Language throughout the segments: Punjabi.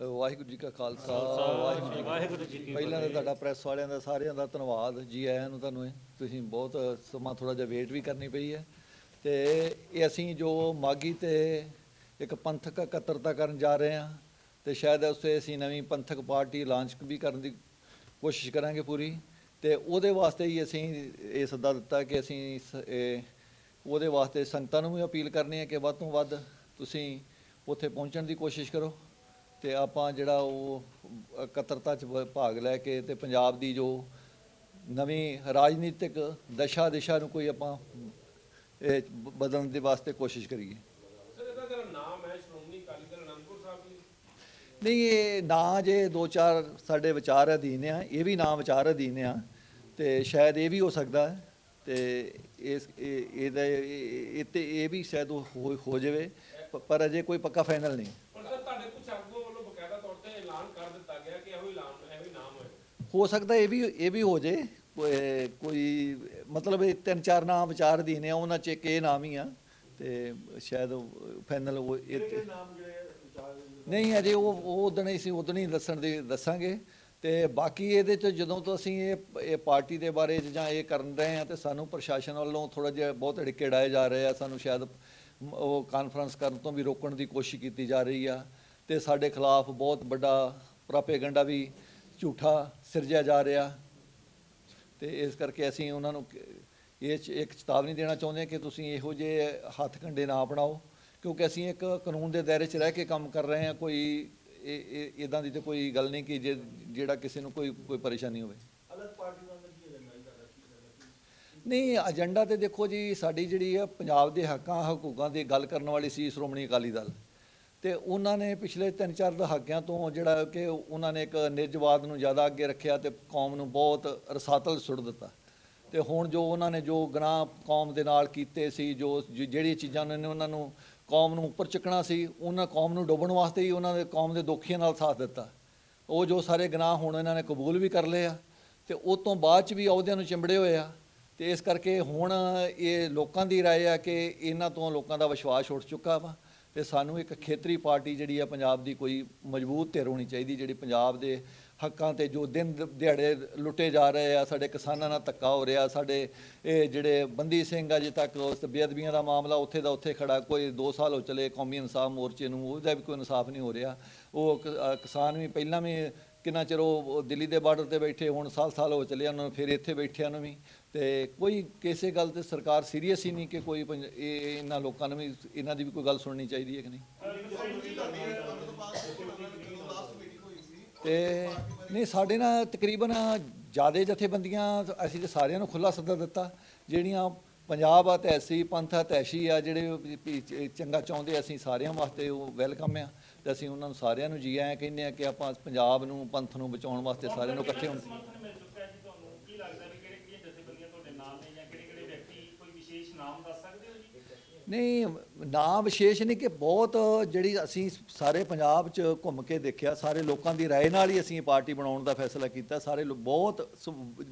ਵਾਹਿਗੁਰੂ ਜੀ ਕਾ ਖਾਲਸਾ ਵਾਹਿਗੁਰੂ ਜੀ ਕੀ ਕੀ ਪਹਿਲਾਂ ਤਾਂ ਤੁਹਾਡਾ ਪ੍ਰੈਸ ਵਾਲਿਆਂ ਦਾ ਸਾਰਿਆਂ ਦਾ ਧੰਨਵਾਦ ਜੀ ਆਇਆਂ ਨੂੰ ਤੁਹਾਨੂੰ ਇਹ। ਤੁਸੀਂ ਬਹੁਤ ਸਮਾਂ ਥੋੜਾ ਜਿਹਾ ਵੇਟ ਵੀ ਕਰਨੀ ਪਈ ਹੈ। ਤੇ ਇਹ ਅਸੀਂ ਜੋ ਮਾਗੀ ਤੇ ਇੱਕ ਪੰਥਕ ਇਕੱਤਰਤਾ ਕਰਨ ਜਾ ਰਹੇ ਹਾਂ ਤੇ ਸ਼ਾਇਦ ਉਸੇ ਅਸੀਂ ਨਵੀਂ ਪੰਥਕ ਪਾਰਟੀ ਲਾਂਚ ਵੀ ਕਰਨ ਦੀ ਕੋਸ਼ਿਸ਼ ਕਰਾਂਗੇ ਪੂਰੀ। ਤੇ ਉਹਦੇ ਵਾਸਤੇ ਹੀ ਅਸੀਂ ਇਹ ਸੱਦਾ ਦਿੱਤਾ ਕਿ ਅਸੀਂ ਸ- ਇਹ ਉਹਦੇ ਵਾਸਤੇ ਸੰਗਤਾਂ ਨੂੰ ਵੀ ਅਪੀਲ ਕਰਨੀ ਹੈ ਕਿ ਵੱਧ ਤੋਂ ਵੱਧ ਤੁਸੀਂ ਉੱਥੇ ਪਹੁੰਚਣ ਦੀ ਕੋਸ਼ਿਸ਼ ਕਰੋ। ਤੇ ਆਪਾਂ ਜਿਹੜਾ ਉਹ ਇਕੱਤਰਤਾ ਚ ਭਾਗ ਲੈ ਕੇ ਤੇ ਪੰਜਾਬ ਦੀ ਜੋ ਨਵੀਂ ਰਾਜਨੀਤਿਕ ਦਸ਼ਾ ਦਿਸ਼ਾ ਨੂੰ ਕੋਈ ਆਪਾਂ ਇਹ ਬਦਲਣ ਦੇ ਵਾਸਤੇ ਕੋਸ਼ਿਸ਼ ਕਰੀਏ। ਸਰ ਇਹਦਾ ਜਿਹੜਾ ਨਾਮ ਹੈ ਸ਼੍ਰੋਮਣੀ ਅਕਾਲੀ ਦਲ ਅਨੰਦਪੁਰ ਸਾਹਿਬ ਜੀ। ਨਹੀਂ ਇਹ ਨਾਂ ਜੇ ਦੋ ਚਾਰ ਸਾਡੇ ਵਿਚਾਰ ਅਧੀਨ ਆ ਇਹ ਵੀ ਨਾਂ ਵਿਚਾਰ ਅਧੀਨ ਆ ਤੇ ਸ਼ਾਇਦ ਇਹ ਵੀ ਹੋ ਸਕਦਾ ਹੈ ਤੇ ਇਸ ਇਹ ਇਹਦਾ ਇਹ ਤੇ ਇਹ ਵੀ ਸ਼ਾਇਦ ਹੋ ਜਾਵੇ ਪਰ ਅਜੇ ਕੋਈ ਪੱਕਾ ਫਾਈਨਲ ਨਹੀਂ ਪਰ ਸਰ ਤੁਹਾਡੇ ਕੁਝ ਆਗੂਆਂ ਵੱਲੋਂ ਬਕਾਇਦਾ ਤੌਰ ਤੇ ਐਲਾਨ ਕਰ ਦਿੱਤਾ ਗਿਆ ਕਿ ਇਹੋ ਹੀ ਐਲਾਨ ਇਹੋ ਹੀ ਨਾਮ ਹੋਏ ਹੋ ਸਕਦਾ ਇਹ ਵੀ ਇਹ ਵੀ ਹੋ ਜੇ ਕੋਈ- ਮਤਲਬ ਇਹ ਤਿੰਨ ਚਾਰ ਨਾਮ ਵਿਚਾਰ ਅਧੀਨ ਆ ਉਹਨਾਂ ਚ ਇੱਕ ਇਹ ਨਾਮ ਹੀ ਆ ਤੇ ਸ਼ਾਇਦ ਫਾਈਨਲ ਉਹ ਇਹ ਨਹੀਂ ਅਜੇ ਉਹ ਉਹ ਉਦਣ ਹੀ ਸੀ ਉਦਣ ਹੀ ਦੱਸਣ ਦੀ ਦੱਸਾਂਗੇ ਤੇ ਬਾਕੀ ਇਹਦੇ ਚ ਜਦੋਂ ਤੋਂ ਅਸੀਂ ਇਹ ਇਹ ਪਾਰਟੀ ਦੇ ਬਾਰੇ ਜਾਂ ਇਹ ਕਰਨ ਰਹੇ ਆ ਤੇ ਸਾਨੂੰ ਪ੍ਰਸ਼ਾਸਨ ਵੱਲੋਂ ਥੋੜਾ ਜਿਹਾ ਬਹੁਤ ਢਿੱਕੇ ਡਾਏ ਜਾ ਰਹੇ ਆ ਸਾਨੂੰ ਸ਼ਾਇਦ ਉਹ ਕਾਨਫਰੰਸ ਕਰਨ ਤੋਂ ਵੀ ਰੋਕਣ ਦੀ ਕੋਸ਼ਿਸ਼ ਕੀਤੀ ਜਾ ਰਹੀ ਆ ਤੇ ਸਾਡੇ ਖਿਲਾਫ ਬਹੁਤ ਵੱਡਾ ਪ੍ਰੋਪੇਗੈਂਡਾ ਵੀ ਝੂਠਾ ਸਿਰਜਿਆ ਜਾ ਰਿਹਾ। ਤੇ ਇਸ ਕਰਕੇ ਅਸੀਂ ਉਹਨਾਂ ਨੂੰ ਇਹ ਇੱਕ ਚੇਤਾਵਨੀ ਦੇਣਾ ਚਾਹੁੰਦੇ ਹਾਂ ਕਿ ਤੁਸੀਂ ਇਹੋ ਜਿਹੇ ਹੱਥ ਕੰਡੇ ਨਾ ਅਪਣਾਓ। ਕਿਉਂਕਿ ਅਸੀਂ ਇੱਕ ਕਾਨੂੰਨ ਦੇ ਦਾਇਰੇ 'ਚ ਰਹਿ ਕੇ ਕੰਮ ਕਰ ਰਹੇ ਹਾਂ ਕੋਈ ਇਹ ਇਦਾਂ ਦੀ ਤੇ ਕੋਈ ਗੱਲ ਨਹੀਂ ਕਿ ਜੇ- ਜਿਹੜਾ ਕਿਸੇ ਨੂੰ ਕੋਈ ਕੋਈ ਪਰੇਸ਼ਾਨੀ ਹੋਵੇ। ਨਹੀਂ ਏਜੰਡਾ ਤੇ ਦੇਖੋ ਜੀ ਸਾਡੀ ਜਿਹੜੀ ਆ ਪੰਜਾਬ ਦੇ ਹੱਕਾਂ ਹਕੂਕਾਂ ਦੀ ਗੱਲ ਕਰਨ ਵਾਲੀ ਸੀ ਸ਼੍ਰੋਮਣੀ ਅਕਾਲੀ ਦਲ। ਤੇ ਉਹਨਾਂ ਨੇ ਪਿਛਲੇ 3-4 ਦਹਾਕਿਆਂ ਤੋਂ ਜਿਹੜਾ ਕਿ ਉਹਨਾਂ ਨੇ ਇੱਕ ਨਿਜਵਾਦ ਨੂੰ ਜ਼ਿਆਦਾ ਅੱਗੇ ਰੱਖਿਆ ਤੇ ਕੌਮ ਨੂੰ ਬਹੁਤ ਰਸਾਤਲ ਸੁੱਟ ਦਿੱਤਾ ਤੇ ਹੁਣ ਜੋ ਉਹਨਾਂ ਨੇ ਜੋ ਗੁਨਾਹ ਕੌਮ ਦੇ ਨਾਲ ਕੀਤੇ ਸੀ ਜੋ ਜ- ਜਿਹੜੀਆਂ ਚੀਜ਼ਾਂ ਉਹਨਾਂ ਨੇ ਉਹਨਾਂ ਨੂੰ ਕੌਮ ਨੂੰ ਉੱਪਰ ਚੱਕਣਾ ਸੀ ਉਹਨਾਂ ਕੌਮ ਨੂੰ ਡੋਬਣ ਵਾਸਤੇ ਹੀ ਉਹਨਾਂ ਦੇ ਕੌਮ ਦੇ ਦੋਖੀਆਂ ਨਾਲ ਸਾਥ ਦਿੱਤਾ ਉਹ ਜੋ ਸਾਰੇ ਗੁਨਾਹ ਹੁਣ ਇਹਨਾਂ ਨੇ ਕਬੂਲ ਵੀ ਕਰ ਲਏ ਆ ਤੇ ਉਹ ਤੋਂ ਬਾਅਦ ਚ ਵੀ ਅਹੁਦਿਆਂ ਨੂੰ ਚਿੰਬੜੇ ਹੋਏ ਆ ਤੇ ਇਸ ਕਰਕੇ ਹੁਣ ਇਹ ਲੋਕਾਂ ਦੀ رائے ਆ ਕਿ ਇਹਨਾਂ ਤੋਂ ਲੋਕਾਂ ਦਾ ਵਿਸ਼ਵਾਸ ਉੱਠ ਚੁੱਕਾ ਵਾ ਤੇ ਸਾਨੂੰ ਇੱਕ ਖੇਤਰੀ ਪਾਰਟੀ ਜਿਹੜੀ ਆ ਪੰਜਾਬ ਦੀ ਕੋਈ ਮਜ਼ਬੂਤ ਧਿਰ ਹੋਣੀ ਚਾਹੀਦੀ, ਜਿਹੜੀ ਪੰਜਾਬ ਦੇ ਹੱਕਾਂ ਤੇ ਜੋ ਦਿਨ ਦਿਹਾੜੇ ਲੁੱਟੇ ਜਾ ਰਹੇ ਆ, ਸਾਡੇ ਕਿਸਾਨਾਂ ਨਾਲ ਧੱਕਾ ਹੋ ਰਿਹਾ, ਸਾਡੇ ਇਹ ਜਿਹੜੇ ਬੰਦੀ ਸਿੰਘ ਅਜੇ ਤੱਕ ਉਸ ਬੇਅਦਬੀਆਂ ਦਾ ਮਾਮਲਾ ਉੱਥੇ ਦਾ ਉੱਥੇ ਖੜਾ, ਕੋਈ 2 ਸਾਲ ਹੋ ਚਲੇ ਕੌਮੀ ਇਨਸਾਫ ਮੋਰਚੇ ਨੂੰ, ਉਹਦਾ ਵੀ ਕੋਈ ਇਨਸਾਫ ਨਹੀਂ ਹੋ ਰਿਹਾ। ਉਹ ਕਿਸਾਨ ਵੀ ਪਹਿਲਾਂ ਵੀ ਕਿੰਨਾ ਚਿਰ ਉਹ ਉਹ ਦਿੱਲੀ ਦੇ ਬਾਰਡਰ ਤੇ ਬੈਠੇ, ਹੁਣ ਸਾਲ ਸਾਲ ਹੋ ਚੱਲੇ, ਉਹਨਾਂ ਨੂੰ ਫਿਰ ਇੱਥੇ ਬੈਠਿਆਂ ਨੂੰ ਵੀ ਤੇ ਕੋਈ ਕਿਸੇ ਗੱਲ ਤੇ ਸਰਕਾਰ ਸੀਰੀਅਸ ਹੀ ਨਹੀਂ ਕਿ ਕੋਈ ਪੰਜ- ਇਹ ਇਹ ਇਹਨਾਂ ਲੋਕਾਂ ਨੂੰ ਵੀ, ਇਹਨਾਂ ਦੀ ਵੀ ਕੋਈ ਗੱਲ ਸੁਣਨੀ ਚਾਹੀਦੀ ਹੈ ਕਿ ਨਹੀਂ? ਤੇ ਨਹੀਂ, ਸਾਡੇ ਨਾਲ ਤਕਰੀਬਨ ਜਿਆਦੇ ਜਥੇਬੰਦੀਆਂ, ਅਸੀਂ ਤੇ ਸਾਰਿਆਂ ਨੂੰ ਖੁੱਲਾ ਸੱਦਾ ਦਿੱਤਾ। ਜਿਹੜੀਆਂ ਪੰਜਾਬ ਆ ਤੇ ਪੰਥ ਆ ਤੇ ਆ, ਜਿਹੜੇ ਵੀ- ਵੀ ਚ- ਚੰਗਾ ਚਾਹੁੰਦੇ ਅਸੀਂ ਸਾਰਿਆਂ ਵਾਸਤੇ ਉਹ ਵੈਲਕਮ ਆ। ਤੇ ਅਸੀਂ ਉਹਨਾਂ ਨੂੰ ਸਾਰਿਆਂ ਨੂੰ ਜੀ ਆਇਆਂ ਕਹਿੰਦੇ ਆ ਕਿ ਆਪਾਂ ਪੰਜਾਬ ਨੂੰ, ਪੰਥ ਨੂੰ ਬਚਾਉਣ ਵਾਸਤੇ ਸਾਰਿਆਂ ਨੂੰ ਇਕੱਠੇ ਹੋਣ ਸਮਰਥਨ ਮਿਲ ਚੁੱਕਾ ਜੀ ਤੁਹਾਨੂੰ ਕੀ ਲੱਗਦਾ ਵੀ ਕਿਹੜੇ ਕਿਹੜੀਆਂ ਜਥੇਬੰਦੀਆਂ ਤੁਹਾਡੇ ਨਾਲ ਨੇ ਜਾਂ ਕਿਹੜੇ ਕਿਹੜੇ ਵਿਅਕਤੀ ਕੋਈ ਵਿਸ਼ੇਸ਼ ਨਾਮ ਦੱਸ ਸਕਦੇ ਹੋ ਜੀ ਨਹੀਂ ਨਾਂ ਵਿਸ਼ੇਸ਼ ਨਹੀਂ ਕਿ ਬਹੁਤ ਜਿਹੜੀ ਅਸੀਂ ਸਾਰੇ ਪੰਜਾਬ 'ਚ ਘੁੰਮ ਕੇ ਦੇਖਿਆ ਸਾਰੇ ਲੋਕਾਂ ਦੀ رائے ਨਾਲ ਹੀ ਅਸੀਂ ਇਹ ਪਾਰਟੀ ਬਣਾਉਣ ਦਾ ਫੈਸਲਾ ਕੀਤਾ ਸਾਰੇ ਲੋ- ਬਹੁਤ ਸ-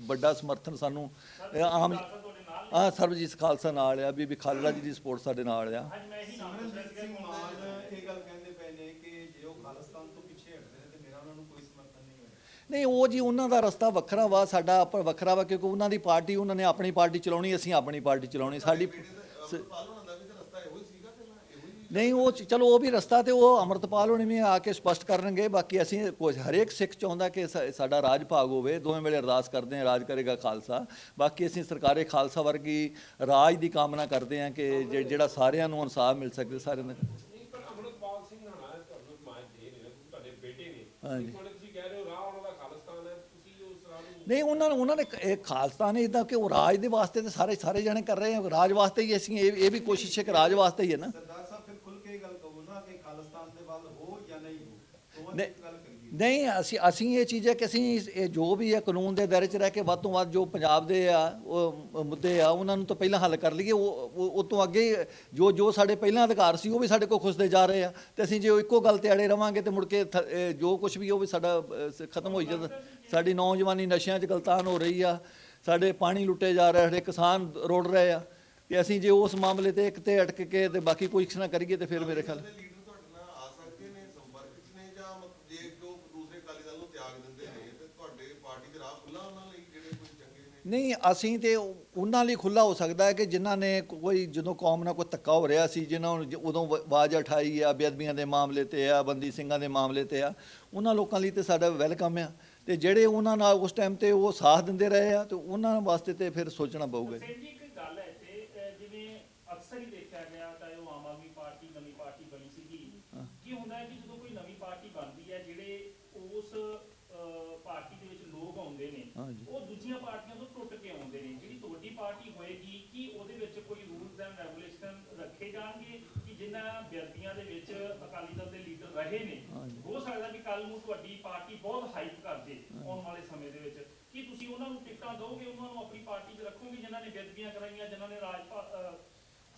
ਵੱਡਾ ਸਮਰਥਨ ਸਾਨੂੰ ਇਹ ਆਮ ਖਾਲਸਾ ਤੁਹਾਡੇ ਨਾਲ ਆ ਸਰਬਜੀਤ ਖਾਲਸਾ ਨਾਲ ਆ ਬੀਬੀ ਖਾਲੜਾ ਜੀ ਦੀ ਸਪੋਰਟ ਸਾਡੇ ਨਾਲ ਆ ਅੱਜ ਮੈਂ ਇਹੀ ਨਾਮ ਪੁੱਛ ਰਿਹਾ ਸਿਮਰਨਜੀਤ ਸੀਗਾ ਸਿੰਘ ਕਿ ਹੁਣ ਮਾਨ ਇਹ ਗੱਲ ਕਹਿੰਦੇ ਪਏ ਨੇ ਕਿ ਜੇ ਉਹ ਖਾਲਿਸਤਾਨ ਤੋਂ ਪਿੱਛੇ ਹਟਦੇ ਨੇ ਤੇ ਮੇਰਾ ਉਹਨਾਂ ਨੂੰ ਕੋਈ ਸਮਰਥਨ ਨਹੀਂ ਹੋਇਆ ਨਹੀਂ ਉਹ ਜੀ ਉਹਨਾਂ ਦਾ ਰਸਤਾ ਵੱਖਰਾ ਵਾ ਸਾਡਾ ਆਪ ਵੱਖਰਾ ਵਾ ਕਿਉਂਕਿ ਉਹਨਾਂ ਦੀ ਪਾਰਟੀ ਉਹਨਾਂ ਨੇ ਆਪਣੀ ਪਾਰਟੀ ਚਲਾਉਣੀ ਅਸੀਂ ਆਪਣੀ ਪਾਰਟੀ ਚਲਾਉਣੀ ਸਾਡੀ ਸ- ਨਹੀਂ ਉਹ ਚ- ਚਲੋ ਉਹ ਵੀ ਰਸਤਾ ਤੇ ਉਹ ਅਮਰਤਪਾਲ ਹੋਣੀ ਵੀ ਆ ਕੇ ਸਪਸ਼ਟ ਕਰਨਗੇ ਬਾਕੀ ਅਸੀਂ ਕੋਈ ਹਰੇਕ ਸਿੱਖ ਚਾਹੁੰਦਾ ਕਿ ਸਾ- ਸਾਡਾ ਰਾਜ ਭਾਗ ਹੋਵੇ ਦੋਵੇਂ ਵੇਲੇ ਅਰਦਾਸ ਕਰਦੇ ਹਾਂ ਰਾਜ ਕਰੇਗਾ ਖਾਲਸਾ। ਬਾਕੀ ਅਸੀਂ ਸਰਕਾਰੇ ਖਾਲਸਾ ਵਰਗੀ ਰਾਜ ਦੀ ਕਾਮਨਾ ਕਰਦੇ ਹਾਂ ਕਿ ਜਿ- ਜਿਹੜਾ ਸਾਰਿਆਂ ਨੂੰ ਇਨਸਾਫ ਮਿਲ ਸਕੇ ਸਾਰਿਆਂ ਨੂੰ। ਨਹੀਂ ਪਰ ਅਮਰਤਪਾਲ ਸਿੰਘ ਹਣਾ ਤੁਹਾਨੂੰ ਮਾਇ ਦੇ ਨੇ ਤੁਹਾਡੇ ਬੇਟੇ ਨੇ। ਹਾਂਜੀ। ਹੁਣ ਤੁਸੀਂ ਕਹਿ ਰਹੇ ਹੋ ਰਾਹ ਉਹਨਾਂ ਦਾ ਖਾਲਿਸਤਾਨ ਹੈ ਤੁਸੀਂ ਉਸ ਰਾਹ ਨੂੰ ਨਹੀਂ ਉਹਨਾਂ ਨੂੰ ਉਹਨਾਂ ਨੇ ਕ- ਇਹ ਖਾਲਸਾ ਨੇ ਇਦਾਂ ਕਿ ਉਹ ਰਾਜ ਦੇ ਵਾਸਤੇ ਤੇ ਸਾਰੇ ਸਾਰੇ ਜਣੇ ਕਰ ਰਹੇ ਆ ਰਾਜ ਵਾਸਤੇ ਹੀ ਅਸੀਂ ਇਹ ਇਹ ਵੀ ਕੋਸ਼ਿਸ਼ ਹੈ ਕਿ ਰਾਜ ਵਾਸਤੇ ਹੀ ਹੈ ਨਾ ਸਰਦਾਰ ਸਾਹਿਬ ਫਿਰ ਖੁੱਲ ਕੇ ਇਹ ਗੱਲ ਕਹੋ ਨਾ ਕਿ ਖਾਲਿਸਤਾਨ ਦੇ ਵੱਲ ਹੋ ਜਾਂ ਨਹੀਂ ਹੋ ਦੋਵਾਂ ਨਹੀਂ। ਅਸੀਂ ਅਸੀਂ ਇਹ ਚੀਜ਼ ਹੈ ਕਿ ਅਸੀਂ ਇਹ ਜੋ ਵੀ ਹੈ ਕਾਨੂੰਨ ਦੇ ਦਾਇਰੇ 'ਚ ਰਹਿ ਕੇ ਵੱਧ ਤੋਂ ਵੱਧ ਜੋ ਪੰਜਾਬ ਦੇ ਆ, ਉਹ ਮੁੱਦੇ ਆ, ਉਹਨਾਂ ਨੂੰ ਤਾਂ ਪਹਿਲਾਂ ਹੱਲ ਕਰ ਲਈਏ। ਉਹ ਉਹ ਤੋਂ ਅੱਗੇ ਜੋ ਜੋ ਸਾਡੇ ਪਹਿਲਾਂ ਅਧਿਕਾਰ ਸੀ, ਉਹ ਵੀ ਸਾਡੇ ਕੋਲ ਖੁੱਸਦੇ ਜਾ ਰਹੇ ਆ। ਤੇ ਅਸੀਂ ਜੇ ਉਹ ਇੱਕੋ ਗੱਲ ਤੇ ਅੜੇ ਰਵਾਂਗੇ ਤੇ ਮੁੜ ਕੇ ਥ- ਜੋ ਕੁਝ ਵੀ ਉਹ ਵੀ ਸਾਡਾ ਖਤਮ ਹੋਈ ਜਾਂਦਾ। ਸਾਡੀ ਨੌਜਵਾਨੀ ਨਸ਼ਿਆਂ 'ਚ ਗਲਤਾਨ ਹੋ ਰਹੀ ਆ। ਸਾਡੇ ਪਾਣੀ ਲੁੱਟੇ ਜਾ ਰਹੇ ਸਾਡੇ ਕਿਸਾਨ ਰੋੜ ਰਹੇ ਆ। ਤੇ ਅਸੀਂ ਜੇ ਉਸ ਮਾਮਲੇ ਤੇ ਇੱਕ ਤੇ ਅਟਕ ਕੇ ਤੇ ਬਾਕੀ ਕੋਈ ਕੁਛ ਨਾ ਕਰੀਏ ਤੇ ਫਿਰ ਮੇਰੇ ਖਿਆਲ ਲੀਡਰ ਤੁਹਾਡੇ ਨਾਲ ਆ ਸਕਦੇ ਨੇ ਸੰਪਰਕ ਚ ਨੇ ਜਾਂ ਮਤਲਬ ਜੇ ਨਹੀਂ, ਅਸੀਂ ਤੇ ਉਹਨਾਂ ਲਈ ਖੁੱਲਾ ਹੋ ਸਕਦਾ ਹੈ ਕਿ ਜਿਨ੍ਹਾਂ ਨੇ ਕੋਈ ਜਦੋਂ ਕੌਮ ਨਾਲ ਕੋਈ ਧੱਕਾ ਹੋ ਰਿਹਾ ਸੀ ਜਿਨ੍ਹਾਂ ਨੂੰ ਜ- ਉਦੋਂ ਆਵਾਜ਼ ਉਠਾਈ ਆ, ਬੇਅਦਬੀਆਂ ਦੇ ਮਾਮਲੇ ਤੇ ਆ, ਬੰਦੀ ਸਿੰਘਾਂ ਦੇ ਮਾਮਲੇ ਤੇ ਆ, ਉਹਨਾਂ ਲੋਕਾਂ ਲਈ ਤੇ ਸਾਡਾ ਵੈਲਕਮ ਆ। ਤੇ ਜਿਹੜੇ ਉਹਨਾਂ ਨਾਲ ਉਸ ਟਾਈਮ ਤੇ ਉਹ ਸਾਥ ਦਿੰਦੇ ਰਹੇ ਆ, ਤੇ ਉਹਨਾਂ ਵਾਸਤੇ ਤੇ ਫਿਰ ਸੋਚਣਾ ਪਊਗਾ ਜੀ ਸੈਨ ਜੀ ਇੱਕ ਗੱਲ ਹੈ ਤੇ ਅਹ, ਜਿਵੇਂ ਅਕਸਰ ਹੀ ਦੇਖਿਆ ਗਿਆ ਚਾਹੇ ਉਹ ਆਮ ਆਦਮੀ ਪਾਰਟੀ ਨਵੀਂ ਪਾਰਟੀ ਬਣੀ ਸੀਗੀ ਹਾਂ। ਕੀ ਹੁੰਦਾ ਹੈ ਕਿ ਜਦੋਂ ਕੋਈ ਨਵੀਂ ਪਾਰਟੀ ਬਣਦੀ ਹੈ ਜਿਹੜੇ ਉਸ ਅਹ, ਪਾਰਟੀ ਦੇ ਵਿੱਚ ਲੋਕ ਆਉਂਦੇ ਨੇ। ਹਾਂਜੀ। ਉਹ ਦੂਜੀਆਂ ਪਾਰਟੀਆਂ ਤੋਂ ਟੁੱਟ ਕੇ ਆਉਂਦੇ ਨੇ। ਜਿਹੜੀ ਤੁਹਾਡੀ ਪਾਰਟੀ ਹੋਏਗੀ ਕੀ ਉਹਦੇ ਵਿੱਚ ਕੋਈ ਰੂਲਸ ਐਂਡ ਰੈਗੂਲੇਸ਼ਨ ਰੱਖੇ ਜਾਣਗੇ ਕਿ ਜਿਨ੍ਹਾਂ ਵਿਅਕਤੀਆਂ ਦੇ ਵਿੱਚ ਅਕਾਲੀ ਦਲ ਦੇ ਲੀਡਰ ਰਹੇ ਨੇ? ਹਾਂਜੀ। ਹੋ ਸਕਦਾ ਵੀ ਕੱਲ ਨੂੰ ਤੁਹਾਡੀ ਪਾਰਟੀ ਬਹੁਤ ਹਾਈਪ ਕਰ ਜੇ ਆਉਣ ਵਾਲੇ ਸਮੇਂ ਦੇ ਵਿੱਚ। ਕੀ ਤੁਸੀਂ ਉਹਨਾਂ ਨੂੰ ਟਿਕਟਾਂ ਦਿਓਗੇ ਉਹਨਾਂ ਨੂੰ ਆਪਣੀ ਪਾਰਟੀ 'ਚ ਰੱਖੋਗੇ ਜਿਨ੍ਹਾਂ ਨੇ ਬੇਦਬੀਆਂ ਕਰਾਈਆਂ ਜਿਨ੍ਹਾਂ ਨੇ ਰਾਜ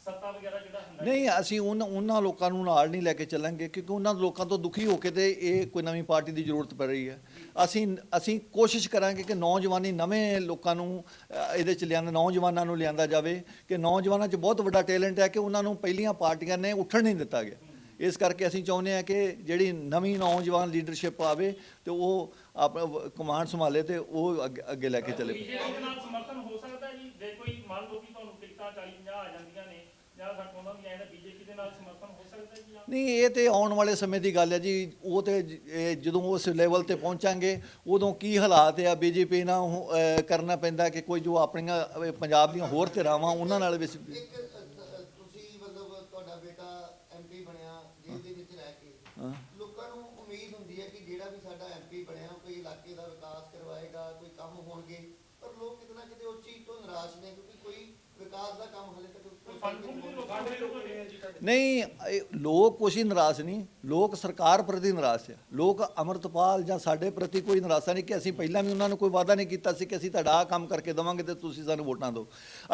ਸੱਤਾ ਵਗੈਰਾ ਜਿਹੜਾ ਹੁੰਦਾ? ਹੈ। ਨਹੀਂ ਅਸੀਂ ਉਹਨਾਂ ਉਹਨਾਂ ਲੋਕਾਂ ਨੂੰ ਨਾਲ ਨਹੀਂ ਲੈ ਕੇ ਚੱਲਾਂਗੇ ਕਿਉਂਕਿ ਉਹਨਾਂ ਲੋਕਾਂ ਤੋਂ ਦੁਖੀ ਹੋ ਕੇ ਤੇ ਇਹ ਕੋਈ ਨਵੀਂ ਪਾਰਟੀ ਦੀ ਜ਼ਰੂਰਤ ਪੈ ਰਹੀ ਹੈ। ਅਸੀਂ ਅਸੀਂ ਕੋਸ਼ਿਸ਼ ਕਰਾਂਗੇ ਕਿ ਨੌਜਵਾਨੀ ਨਵੇਂ ਲੋਕਾਂ ਨੂੰ ਅ, ਇਹਦੇ ਚ ਲਿਆਂਦਾ ਨੌਜਵਾਨਾਂ ਨੂੰ ਲਿਆਂਦਾ ਜਾਵੇ ਕਿ ਨੌਜਵਾਨਾਂ 'ਚ ਬਹੁਤ ਵੱਡਾ ਟੈਲੈਂਟ ਹੈ ਕਿ ਉਹਨਾਂ ਨੂੰ ਪਹਿਲੀਆਂ ਪਾਰਟੀਆਂ ਨੇ ਉੱਠਣ ਨਹੀਂ ਦਿੱਤਾ ਗਿਆ। ਇਸ ਕਰਕੇ ਅਸੀਂ ਚਾਹੁੰਦੇ ਹਾਂ ਕਿ ਜਿਹੜੀ ਨਵੀਂ ਨੌਜਵਾਨ ਲੀਡਰਸ਼ਿਪ ਆਵੇ ਤੇ ਉਹ ਆਪਣਾ ਕਮਾਂਡ ਸੰਭਾਲੇ ਤੇ ਉਹ ਅੱਗੇ ਅੱਗੇ ਲੈ ਕੇ ਚੱਲੇ। ਬੀਜੇਪੀ ਦੇ ਨਾਲ ਸਮਰਥਨ ਹੋ ਸਕਦਾ ਜੀ ਜੇ ਕੋਈ ਮੰਨ ਲਓ ਕਿ ਤੁਹਾਨੂੰ ਟਿਕਟਾਂ 40 50 ਆ ਜਾਂਦੀਆਂ ਨੇ ਜਾਂ ਸਾਡੇ ਉਹਨਾਂ ਦੀ ਆਏ ਬੀਜੇਪੀ ਦੇ ਨਾਲ ਸਮਰਥਨ ਹੋ ਸਕਦਾ ਜੀ ਜਾਂ ਨਹੀਂ ਇਹ ਤੇ ਆਉਣ ਵਾਲੇ ਸਮੇਂ ਦੀ ਗੱਲ ਹੈ ਜੀ। ਉਹ ਤੇ ਜ- ਇਹ ਜਦੋਂ ਉਸ ਲੈਵਲ ਤੇ ਪਹੁੰਚਾਂਗੇ ਉਦੋਂ ਕੀ ਹਾਲਾਤ ਆ ਬੀਜੇਪੀ ਨਾਲ ਉਹ, ਅਹ, ਕਰਨਾ ਪੈਂਦਾ ਕਿ ਕੋਈ ਜੋ ਆਪਣੀਆਂ ਅਹ, ਪੰਜਾਬ ਦੀਆਂ ਹੋਰ ਧਿਰਾਵਾਂ ਉਹਨਾਂ ਨਾਲ ਵੀ ਇੱਕ ਅ, ਅ, ਤੁਸੀਂ ਮਤਲਬ ਤੁਹਾਡਾ ਬੇਟਾ ਐਮਪੀ ਬਣਿਆ ਜੇਲ੍ਹ ਦੇ ਵਿੱਚ ਰਹਿ ਕੇ ਹਾਂ। ਲੋਕਾਂ ਨੂੰ ਉਮੀਦ ਹੁੰਦੀ ਹੈ ਕਿ ਜਿਹੜਾ ਵੀ ਸਾਡਾ ਐਮਪੀ ਬਣਿਆ ਕੋਈ ਇਲਾਕੇ ਦਾ ਵਿਕਾਸ ਕਰਵਾਏਗਾ ਕੋਈ ਕੰਮ ਹੋਣਗੇ ਪਰ ਲੋਕ ਕਿਤੇ ਨਾ ਕਿਤੇ ਉਸ ਚੀਜ਼ ਤੋਂ ਨਿਰਾਸ਼ ਨੇ ਕਿਉਂਕਿ ਕੋਈ ਵਿਕਾਸ ਦਾ ਕੰਮ ਹਲੇ ਤੱਕ ਕੋਈ ਫੰਡ ਫੁੰਡ ਵੀ ਲੋਕਾਂ ਦੇ ਤੁਹਾਡੇ ਨਹੀਂ, ਇਹ ਲੋਕ ਕੁਛ ਹੀ ਨਿਰਾਸ਼ ਨਹੀਂ, ਲੋਕ ਸਰਕਾਰ ਪ੍ਰਤੀ ਨਿਰਾਸ਼ ਆ। ਲੋਕ ਅਮਰਤਪਾਲ ਜਾਂ ਸਾਡੇ ਪ੍ਰਤੀ ਕੋਈ ਨਿਰਾਸ਼ਾ ਨਹੀਂ ਕਿ ਅਸੀਂ ਪਹਿਲਾਂ ਵੀ ਉਹਨਾਂ ਨੂੰ ਕੋਈ ਵਾਅਦਾ ਨਹੀਂ ਕੀਤਾ ਸੀ ਕਿ ਅਸੀਂ ਤੁਹਾਡਾ ਆਹ ਕੰਮ ਕਰਕੇ ਦੇਵਾਂਗੇ ਤੇ ਤੁਸੀਂ ਸਾਨੂੰ ਵੋਟਾਂ ਦਿਓ।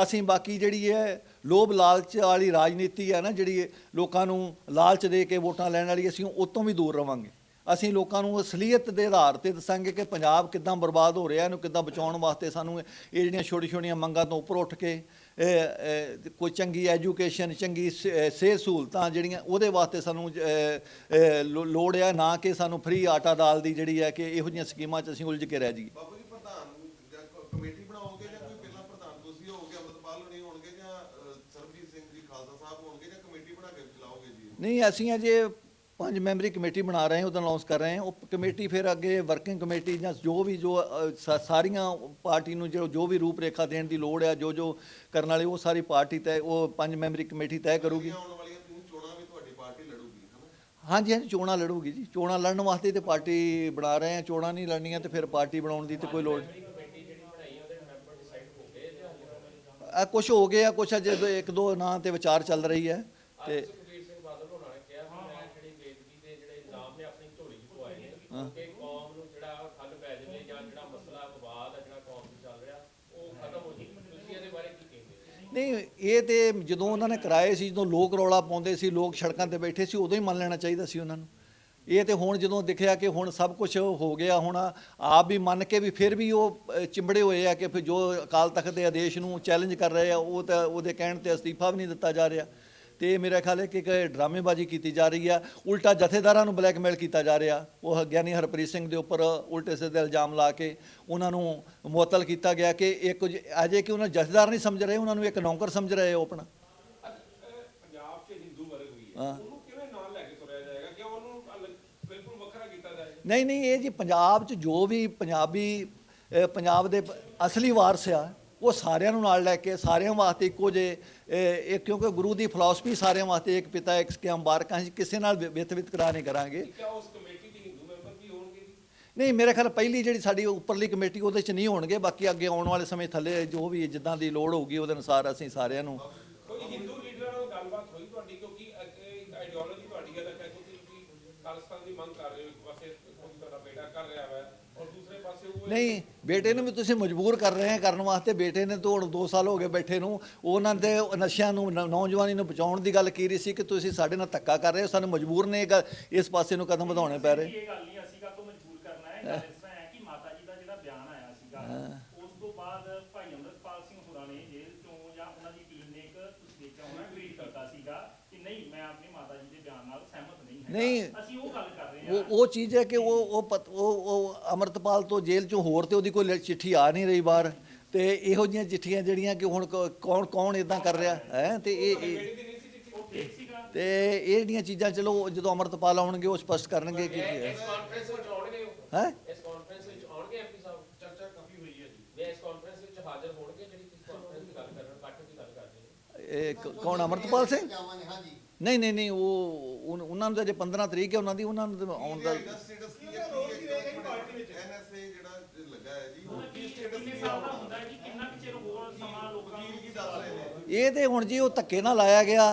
ਅਸੀਂ ਬਾਕੀ ਜਿਹੜੀ ਹੈ ਲੋਭ ਲਾਲਚ ਵਾਲੀ ਰਾਜਨੀਤੀ ਹੈ ਨਾ, ਜਿਹੜੀ ਲੋਕਾਂ ਨੂੰ ਲਾਲਚ ਦੇ ਕੇ ਵੋਟਾਂ ਲੈਣ ਵਾਲੀ, ਅਸੀਂ ਉਹ ਤੋਂ ਵੀ ਦੂਰ ਰਵਾਂਗੇ। ਅਸੀਂ ਲੋਕਾਂ ਨੂੰ ਅਸਲੀਅਤ ਦੇ ਆਧਾਰ ਤੇ ਦੱਸਾਂਗੇ ਕਿ ਪੰਜਾਬ ਕਿੱਦਾਂ ਬਰਬਾਦ ਹੋ ਰਿਹਾ, ਇਹਨੂੰ ਕਿੱਦਾਂ ਬਚਾਉਣ ਵਾਸਤੇ ਸਾਨੂੰ ਇਹ ਜਿਹੜੀਆਂ ਛੋਟੀ ਛੋਟੀਆਂ ਮੰਗਾਂ ਤੋਂ ਉੱਪਰ ਉੱਠ ਕੇ ਕੋਈ ਚੰਗੀ ਐਜੂਕੇਸ਼ਨ ਚੰਗੀ ਸਿਹਤ ਸਹੂਲਤਾਂ ਜਿਹੜੀਆਂ ਉਹਦੇ ਵਾਸਤੇ ਸਾਨੂੰ ਲੋੜ ਹੈ ਨਾ ਕਿ ਸਾਨੂੰ ਫ੍ਰੀ ਆਟਾ ਦਾਲ ਦੀ ਜਿਹੜੀ ਹੈ ਕਿ ਇਹੋ ਜਿਹੀਆਂ ਸਕੀਮਾਂ 'ਚ ਅਸੀਂ ਉਲਝ ਕੇ ਰਹਿ ਜਾਈਏ। ਬਾਬੂ ਜੀ ਪ੍ਰਧਾਨ ਜਾਂ ਕ- ਕਮੇਟੀ ਬਣਾਓਗੇ ਜਾਂ ਕੋਈ ਪਹਿਲਾਂ ਪ੍ਰਧਾਨ ਤੁਸੀਂ ਹੋਗੇ ਅਮਰਪਾਲ ਹੋਣੀ ਹੋਣਗੇ ਜਾਂ ਅ, ਸਰਬਜੀਤ ਸਿੰਘ ਜੀ ਖਾਲਸਾ ਸਾਹਿਬ ਹੋਣਗੇ ਜਾਂ ਕਮੇਟੀ ਬਣਾ ਕੇ ਚਲਾਓਗੇ ਜੀ? ਨਹੀਂ ਅਸੀਂ ਅਜੇ ਪੰਜ ਮੈਂਬਰੀ ਕਮੇਟੀ ਬਣਾ ਰਹੇ ਹਾਂ ਉਹਦਾ ਅਨਾਉਂਸ ਕਰ ਰਹੇ ਹਾਂ। ਉਹ ਕਮੇਟੀ ਫਿਰ ਅੱਗੇ ਵਰਕਿੰਗ ਕਮੇਟੀ ਜਾਂ ਜੋ ਵੀ ਜੋ ਅ, ਸਾ- ਸਾਰੀਆਂ ਪਾਰਟੀ ਨੂੰ ਜੋ ਜੋ ਵੀ ਰੂਪ ਰੇਖਾ ਦੇਣ ਦੀ ਲੋੜ ਹੈ ਜੋ ਜੋ ਕਰਨ ਵਾਲੇ ਉਹ ਸਾਰੀ ਪਾਰਟੀ ਤੈ ਉਹ ਪੰਜ ਮੈਂਬਰੀ ਕਮੇਟੀ ਤੈਅ ਕਰੂਗੀ। ਆਉਣ ਵਾਲੀਆਂ ਤਿੰਨ ਚੋਣਾਂ ਵੀ ਤੁਹਾਡੀ ਪਾਰਟੀ ਲੜੂਗੀ ਹਨਾ ਹਾਂਜੀ ਹਾਂਜੀ ਚੋਣਾਂ ਲੜੂਗੀ ਜੀ। ਚੋਣਾਂ ਲੜਨ ਵਾਸਤੇ ਤੇ ਪਾਰਟੀ ਬਣਾ ਰਹੇ ਹਾਂ ਚੋਣਾਂ ਨਹੀਂ ਲੜਨੀਆਂ ਤੇ ਫਿਰ ਪਾਰਟੀ ਬਣਾਉਣ ਦੀ ਤੇ ਕੋਈ ਲੋੜ ਆ ਕੁਝ ਹੋ ਗਿਆ ਕੁਝ ਅਜੇ ਦੋ- ਇੱਕ ਦੋ ਨਾਂ ਤੇ ਵਿਚਾਰ ਚੱਲ ਰਹੀ ਹੈ। ਤੇ ਸੁਖਬੀਰ ਸਿੰਘ ਬਾਦਲ ਹੋਣਾ ਨੇ ਕਿਹਾ ਕਿ ਮੈਂ ਜਿਹੜੀ ਬੇਦਗੀ ਦੇ ਜਿਹੜੇ ਇਲਜ਼ਾਮ ਨੇ ਆਪਣੀ ਝੋਲੀ 'ਚ ਪਵਾਏ ਨੇ ਹਾਂ। ਕਿ ਕੌਮ ਨੂੰ ਜਿਹੜਾ ਠੱਲ ਪੈ ਜਾਵੇ ਜਾਂ ਜਿਹੜਾ ਮਸਲਾ ਵਿਵਾਦ ਹੈ ਜਿਹੜਾ ਕੌਮ 'ਚ ਚੱਲ ਰਿਹਾ ਉਹ ਖਤਮ ਹੋ ਜਾਵੇ। ਤੁਸੀਂ ਇਹਦੇ ਬਾਰੇ ਕੀ ਕਹਿੰਦੇ ਨਹੀਂ ਇਹ ਤੇ ਜਦੋਂ ਉਹਨਾਂ ਨੇ ਕਰਾਏ ਸੀ ਜਦੋਂ ਲੋਕ ਰੌਲਾ ਪਾਉਂਦੇ ਸੀ ਲੋਕ ਸੜਕਾਂ ਤੇ ਬੈਠੇ ਸੀ ਉਦੋਂ ਹੀ ਮੰਨ ਲੈਣਾ ਚਾਹੀਦਾ ਸੀ ਉਹਨਾਂ ਨੂੰ। ਇਹ ਤੇ ਹੁਣ ਜਦੋਂ ਦਿਖਿਆ ਕਿ ਹੁਣ ਸਭ ਕੁਝ ਹੋ ਗਿਆ ਹੁਣ ਆਪ ਵੀ ਮੰਨ ਕੇ ਵੀ ਫਿਰ ਵੀ ਉਹ ਚਿੰਬੜੇ ਹੋਏ ਆ ਕਿ ਫਿਰ ਜੋ ਅਕਾਲ ਤਖਤ ਦੇ ਆਦੇਸ਼ ਨੂੰ ਚੈਲੰਜ ਕਰ ਰਹੇ ਆ ਉਹ ਤਾਂ ਉਹਦੇ ਕਹਿਣ ਤੇ ਅਸਤੀਫਾ ਵੀ ਨਹੀਂ ਦਿੱਤਾ ਜਾ ਰਿਹਾ। ਤੇ ਮੇਰਾ ਖਿਆਲ ਹੈ ਕਿ ਇੱਕ ਡਰਾਮੇਬਾਜ਼ੀ ਕੀਤੀ ਜਾ ਰਹੀ ਆ। ਉਲਟਾ ਜਥੇਦਾਰਾਂ ਨੂੰ ਬਲੈਕਮੇਲ ਕੀਤਾ ਜਾ ਰਿਹਾ। ਉਹ ਗਿਆਨੀ ਹਰਪ੍ਰੀਤ ਸਿੰਘ ਦੇ ਉੱਪਰ ਉਲਟੇ ਸਿੱਧੇ ਇਲਜ਼ਾਮ ਲਾ ਕੇ ਉਹਨਾਂ ਨੂੰ ਮੁਅੱਤਲ ਕੀਤਾ ਗਿਆ ਕਿ ਇੱਕ ਅਜੇ ਕਿ ਉਹਨਾਂ ਜਥੇਦਾਰ ਨਹੀਂ ਸਮਝ ਰਹੇ ਉਹਨਾਂ ਨੂੰ ਇੱਕ ਨੌਕਰ ਸਮਝ ਰਹੇ ਉਹ ਆਪਣਾ। ਅੱਜ ਅਹ, ਪੰਜਾਬ 'ਚ ਹਿੰਦੂ ਵਰਗ ਵੀ ਹੈ। ਹਾਂ। ਉਹਨੂੰ ਕਿਵੇਂ ਨਾਲ ਲੈ ਕੇ ਤੁਰਿਆ ਜਾਏਗਾ? ਕਿ ਉਹਨੂੰ ਅਲੱਗ- ਬਿਲਕੁਲ ਵੱਖਰਾ ਕੀਤਾ ਜਾਏ? ਨਹੀਂ ਨਹੀਂ ਇਹ ਜੀ ਪੰਜਾਬ 'ਚ ਜੋ ਵੀ ਪੰਜਾਬੀ ਪੰਜਾਬ ਦੇ ਅਸਲੀ ਵਾਰਸ ਆ ਉਹ ਸਾਰਿਆਂ ਨੂੰ ਨਾਲ ਲੈ ਕੇ ਸਾਰਿਆਂ ਵਾਸਤੇ ਇੱਕੋ ਜੇ ਇਹ ਕਿਉਂਕਿ ਗੁਰੂ ਦੀ ਫਿਲਾਸਫੀ ਸਾਰਿਆਂ ਵਾਸਤੇ ਇੱਕ ਪਿਤਾ ਇੱਕ ਮੁਬਾਰਕਾਂ ਅਸੀਂ ਕਿਸੇ ਨਾਲ ਵਿਤ ਵਿਤਕਰਾ ਨਹੀਂ ਕਰਾਂਗੇ। ਜੀ? ਨਹੀਂ ਮੇਰੇ ਖਿਆਲ ਪਹਿਲੀ ਜਿਹੜੀ ਸਾਡੀ ਉੱਪਰਲੀ ਕਮੇਟੀ ਉਹਦੇ 'ਚ ਨਹੀਂ ਹੋਣਗੇ ਬਾਕੀ ਅੱਗੇ ਆਉਣ ਵਾਲੇ ਸਮੇਂ ਥੱਲੇ ਜੋ ਵੀ ਜਿੱਦਾਂ ਦੀ ਲੋੜ ਹੋਊਗੀ ਉਹਦੇ ਅਨੁਸਾਰ ਅਸੀਂ ਸਾਰਿਆਂ ਨੂੰ ਕੋਈ ਹਿੰਦੂ ਲੀਡਰਾਂ ਨਾਲ ਗੱਲਬਾਤ ਹੋਈ ਤੁਹਾਡੀ ਕਿਉਂਕਿ ਆਈਡੀਓਲੋਜੀ ਤੁਹਾਡੀ ਅਲੱਗ ਹੈ ਕਿਉਂਕਿ ਤੁਸੀਂ ਖਾਲਿਸਤਾਨ ਦੀ ਮੰਗ ਕਰ ਰਹੇ ਹੋ ਇੱਕ ਪਾਸੇ ਖੁਦ ਤੁਹਾਡਾ ਬੇਟਾ ਕਰ ਰਿਹਾ ਹੈ ਔਰ ਦੂਸਰੇ ਪਾਸੇ ਉਹ ਨਹੀਂ ਬੇਟੇ ਨੂੰ ਵੀ ਤੁਸੀਂ ਮਜਬੂਰ ਕਰ ਰਹੇ ਆ ਕਰਨ ਵਾਸਤੇ। ਬੇਟੇ ਨੇ ਤਾਂ ਹੁਣ 2 ਸਾਲ ਹੋ ਗਏ ਬੈਠੇ ਨੂੰ। ਉਹਨਾਂ ਦੇ ਨਸ਼ਿਆਂ ਨੂੰ ਨ- ਨੌਜਵਾਨੀ ਨੂੰ ਬਚਾਉਣ ਦੀ ਗੱਲ ਕੀ ਰਹੀ ਸੀ ਕਿ ਤੁਸੀਂ ਸਾਡੇ ਨਾਲ ਧੱਕਾ ਕਰ ਰਹੇ ਹੋ? ਸਾਨੂੰ ਮਜਬੂਰ ਨੇ ਇਹ ਗੱਲ- ਇਸ ਪਾਸੇ ਨੂੰ ਕਦਮ ਵਧਾਉਣੇ ਪੈ ਰਹੇ। ਇਹ ਗੱਲ ਨਹੀਂ ਅਸੀਂ ਕਾ ਤੋਂ ਮਜਬੂਰ ਕਰਨਾ ਹੈ? ਗੱਲ ਇਸ ਤਰ੍ਹਾਂ ਹੈ ਕਿ ਮਾਤਾ ਜੀ ਦਾ ਜਿਹੜਾ ਬਿਆਨ ਆਇਆ ਸੀਗਾ ਉਸ ਤੋਂ ਬਾਅਦ ਭਾਈ ਅੰਮ੍ਰਿਤਪਾਲ ਸਿੰਘ ਹੋਰਾਂ ਨੇ ਜੇਲ੍ਹ ਚੋਂ ਜਾਂ ਉਹਨਾਂ ਦੀ ਟੀਮ ਨੇ ਇੱਕ ਤੁਸੀਂ ਦੇਖਿਆ ਹੋਣਾ ਟਵੀਟ ਕੀਤਾ ਸੀਗਾ ਕਿ ਨਹੀਂ ਮੈਂ ਆਪਣੀ ਮਾਤਾ ਜੀ ਦੇ ਬਿਆਨ ਨਾਲ ਸਹਿਮਤ ਨਹੀਂ ਹੈਗਾ। ਨਹੀਂ। ਅਸੀਂ ਉਹ ਗੱਲ ਕਰ ਹਾਂ ਉਹ ਉਹ ਚੀਜ਼ ਹੈ ਕਿ ਉਹ ਉਹ ਪਤ- ਉਹ ਉਹ ਅਮਰਤਪਾਲ ਤੋਂ ਜੇਲ੍ਹ ਚੋਂ ਹੋਰ ਤੇ ਉਹਦੀ ਕੋਈ ਲ- ਚਿੱਠੀ ਆ ਨਹੀਂ ਰਹੀ ਬਾਹਰ ਤੇ ਇਹੋ ਜਿਹੀਆਂ ਚਿੱਠੀਆਂ ਜਿਹੜੀਆਂ ਕਿ ਹੁਣ ਕ- ਕੌਣ ਕੌਣ ਇਦਾਂ ਕਰ ਰਿਹਾ ਹੈ ਤੇ ਇਹ ਤੇ ਇਹ ਜਿਹੜੀਆਂ ਚੀਜ਼ਾਂ ਚਲੋ ਜਦੋਂ ਅਮਰਤਪਾਲ ਆਉਣਗੇ ਉਹ ਸਪਸ਼ਟ ਕਰਨਗੇ ਕਿ ਇਸ ਕਾਨਫਰੰਸ ਵਿੱਚ ਆਉਣਗੇ ਉਹ? ਹੈ? ਇਸ ਕਾਨਫਰੰਸ ਵਿੱਚ ਆਉਣਗੇ ਐਮਪੀ ਸਾਹਿਬ? ਚਰਚਾ ਕਾਫੀ ਹੋਈ ਹੈ ਜੀ। ਵੀ ਇਸ ਕਾਨਫਰੰਸ ਵਿੱਚ ਹਾਜ਼ਰ ਹੋਣਗੇ ਜਿਹੜੀ ਤੁਸੀਂ ਕਾਨਫਰੰਸ ਦੀ ਗੱਲ ਕਰ ਰਹੇ ਹੋ ਇਕੱਠ ਦੀ ਗੱਲ ਕਰ ਰਹੇ ਹੋ। ਇਹ ਕ- ਕੌਣ ਅਮਰਤਪਾਲ ਸਿੰਘ? ਜਾਵਾਂਗੇ ਹਾਂਜੀ। ਨਹੀਂ ਨਹੀਂ ਨਹੀਂ ਉਹ ਉਨ- ਉਹਨਾਂ ਨੂੰ ਤਾਂ ਜੇ 15 ਤਰੀਕ ਹੈ ਉਹਨਾਂ ਦੀ ਉਹਨਾਂ ਨੂੰ ਤਾਂ ਆਉਣ ਦਾ ਸਟੇਟਸ ਕੀ ਹੈ? ਐਨਐਸਏ ਜਿਹੜਾ ਲੱਗਾ ਹੈ ਜੀ ਉਹ ਕੀ ਸਟੇਟਸ ਕਿੰਨੇ ਸਾਲ ਦਾ ਹੁੰਦਾ ਹੈ ਜੀ? ਕਿੰਨਾ ਕੁ ਚਿਰ ਹੋਰ ਸਮਾਂ ਲੋਕਾਂ ਨੂੰ ਕੀ ਦੱਸ ਰਹੇ ਨੇ? ਇਹ ਤੇ ਹੁਣ ਜੀ ਉਹ ਧੱਕੇ ਨਾਲ ਲਾਇਆ ਗਿਆ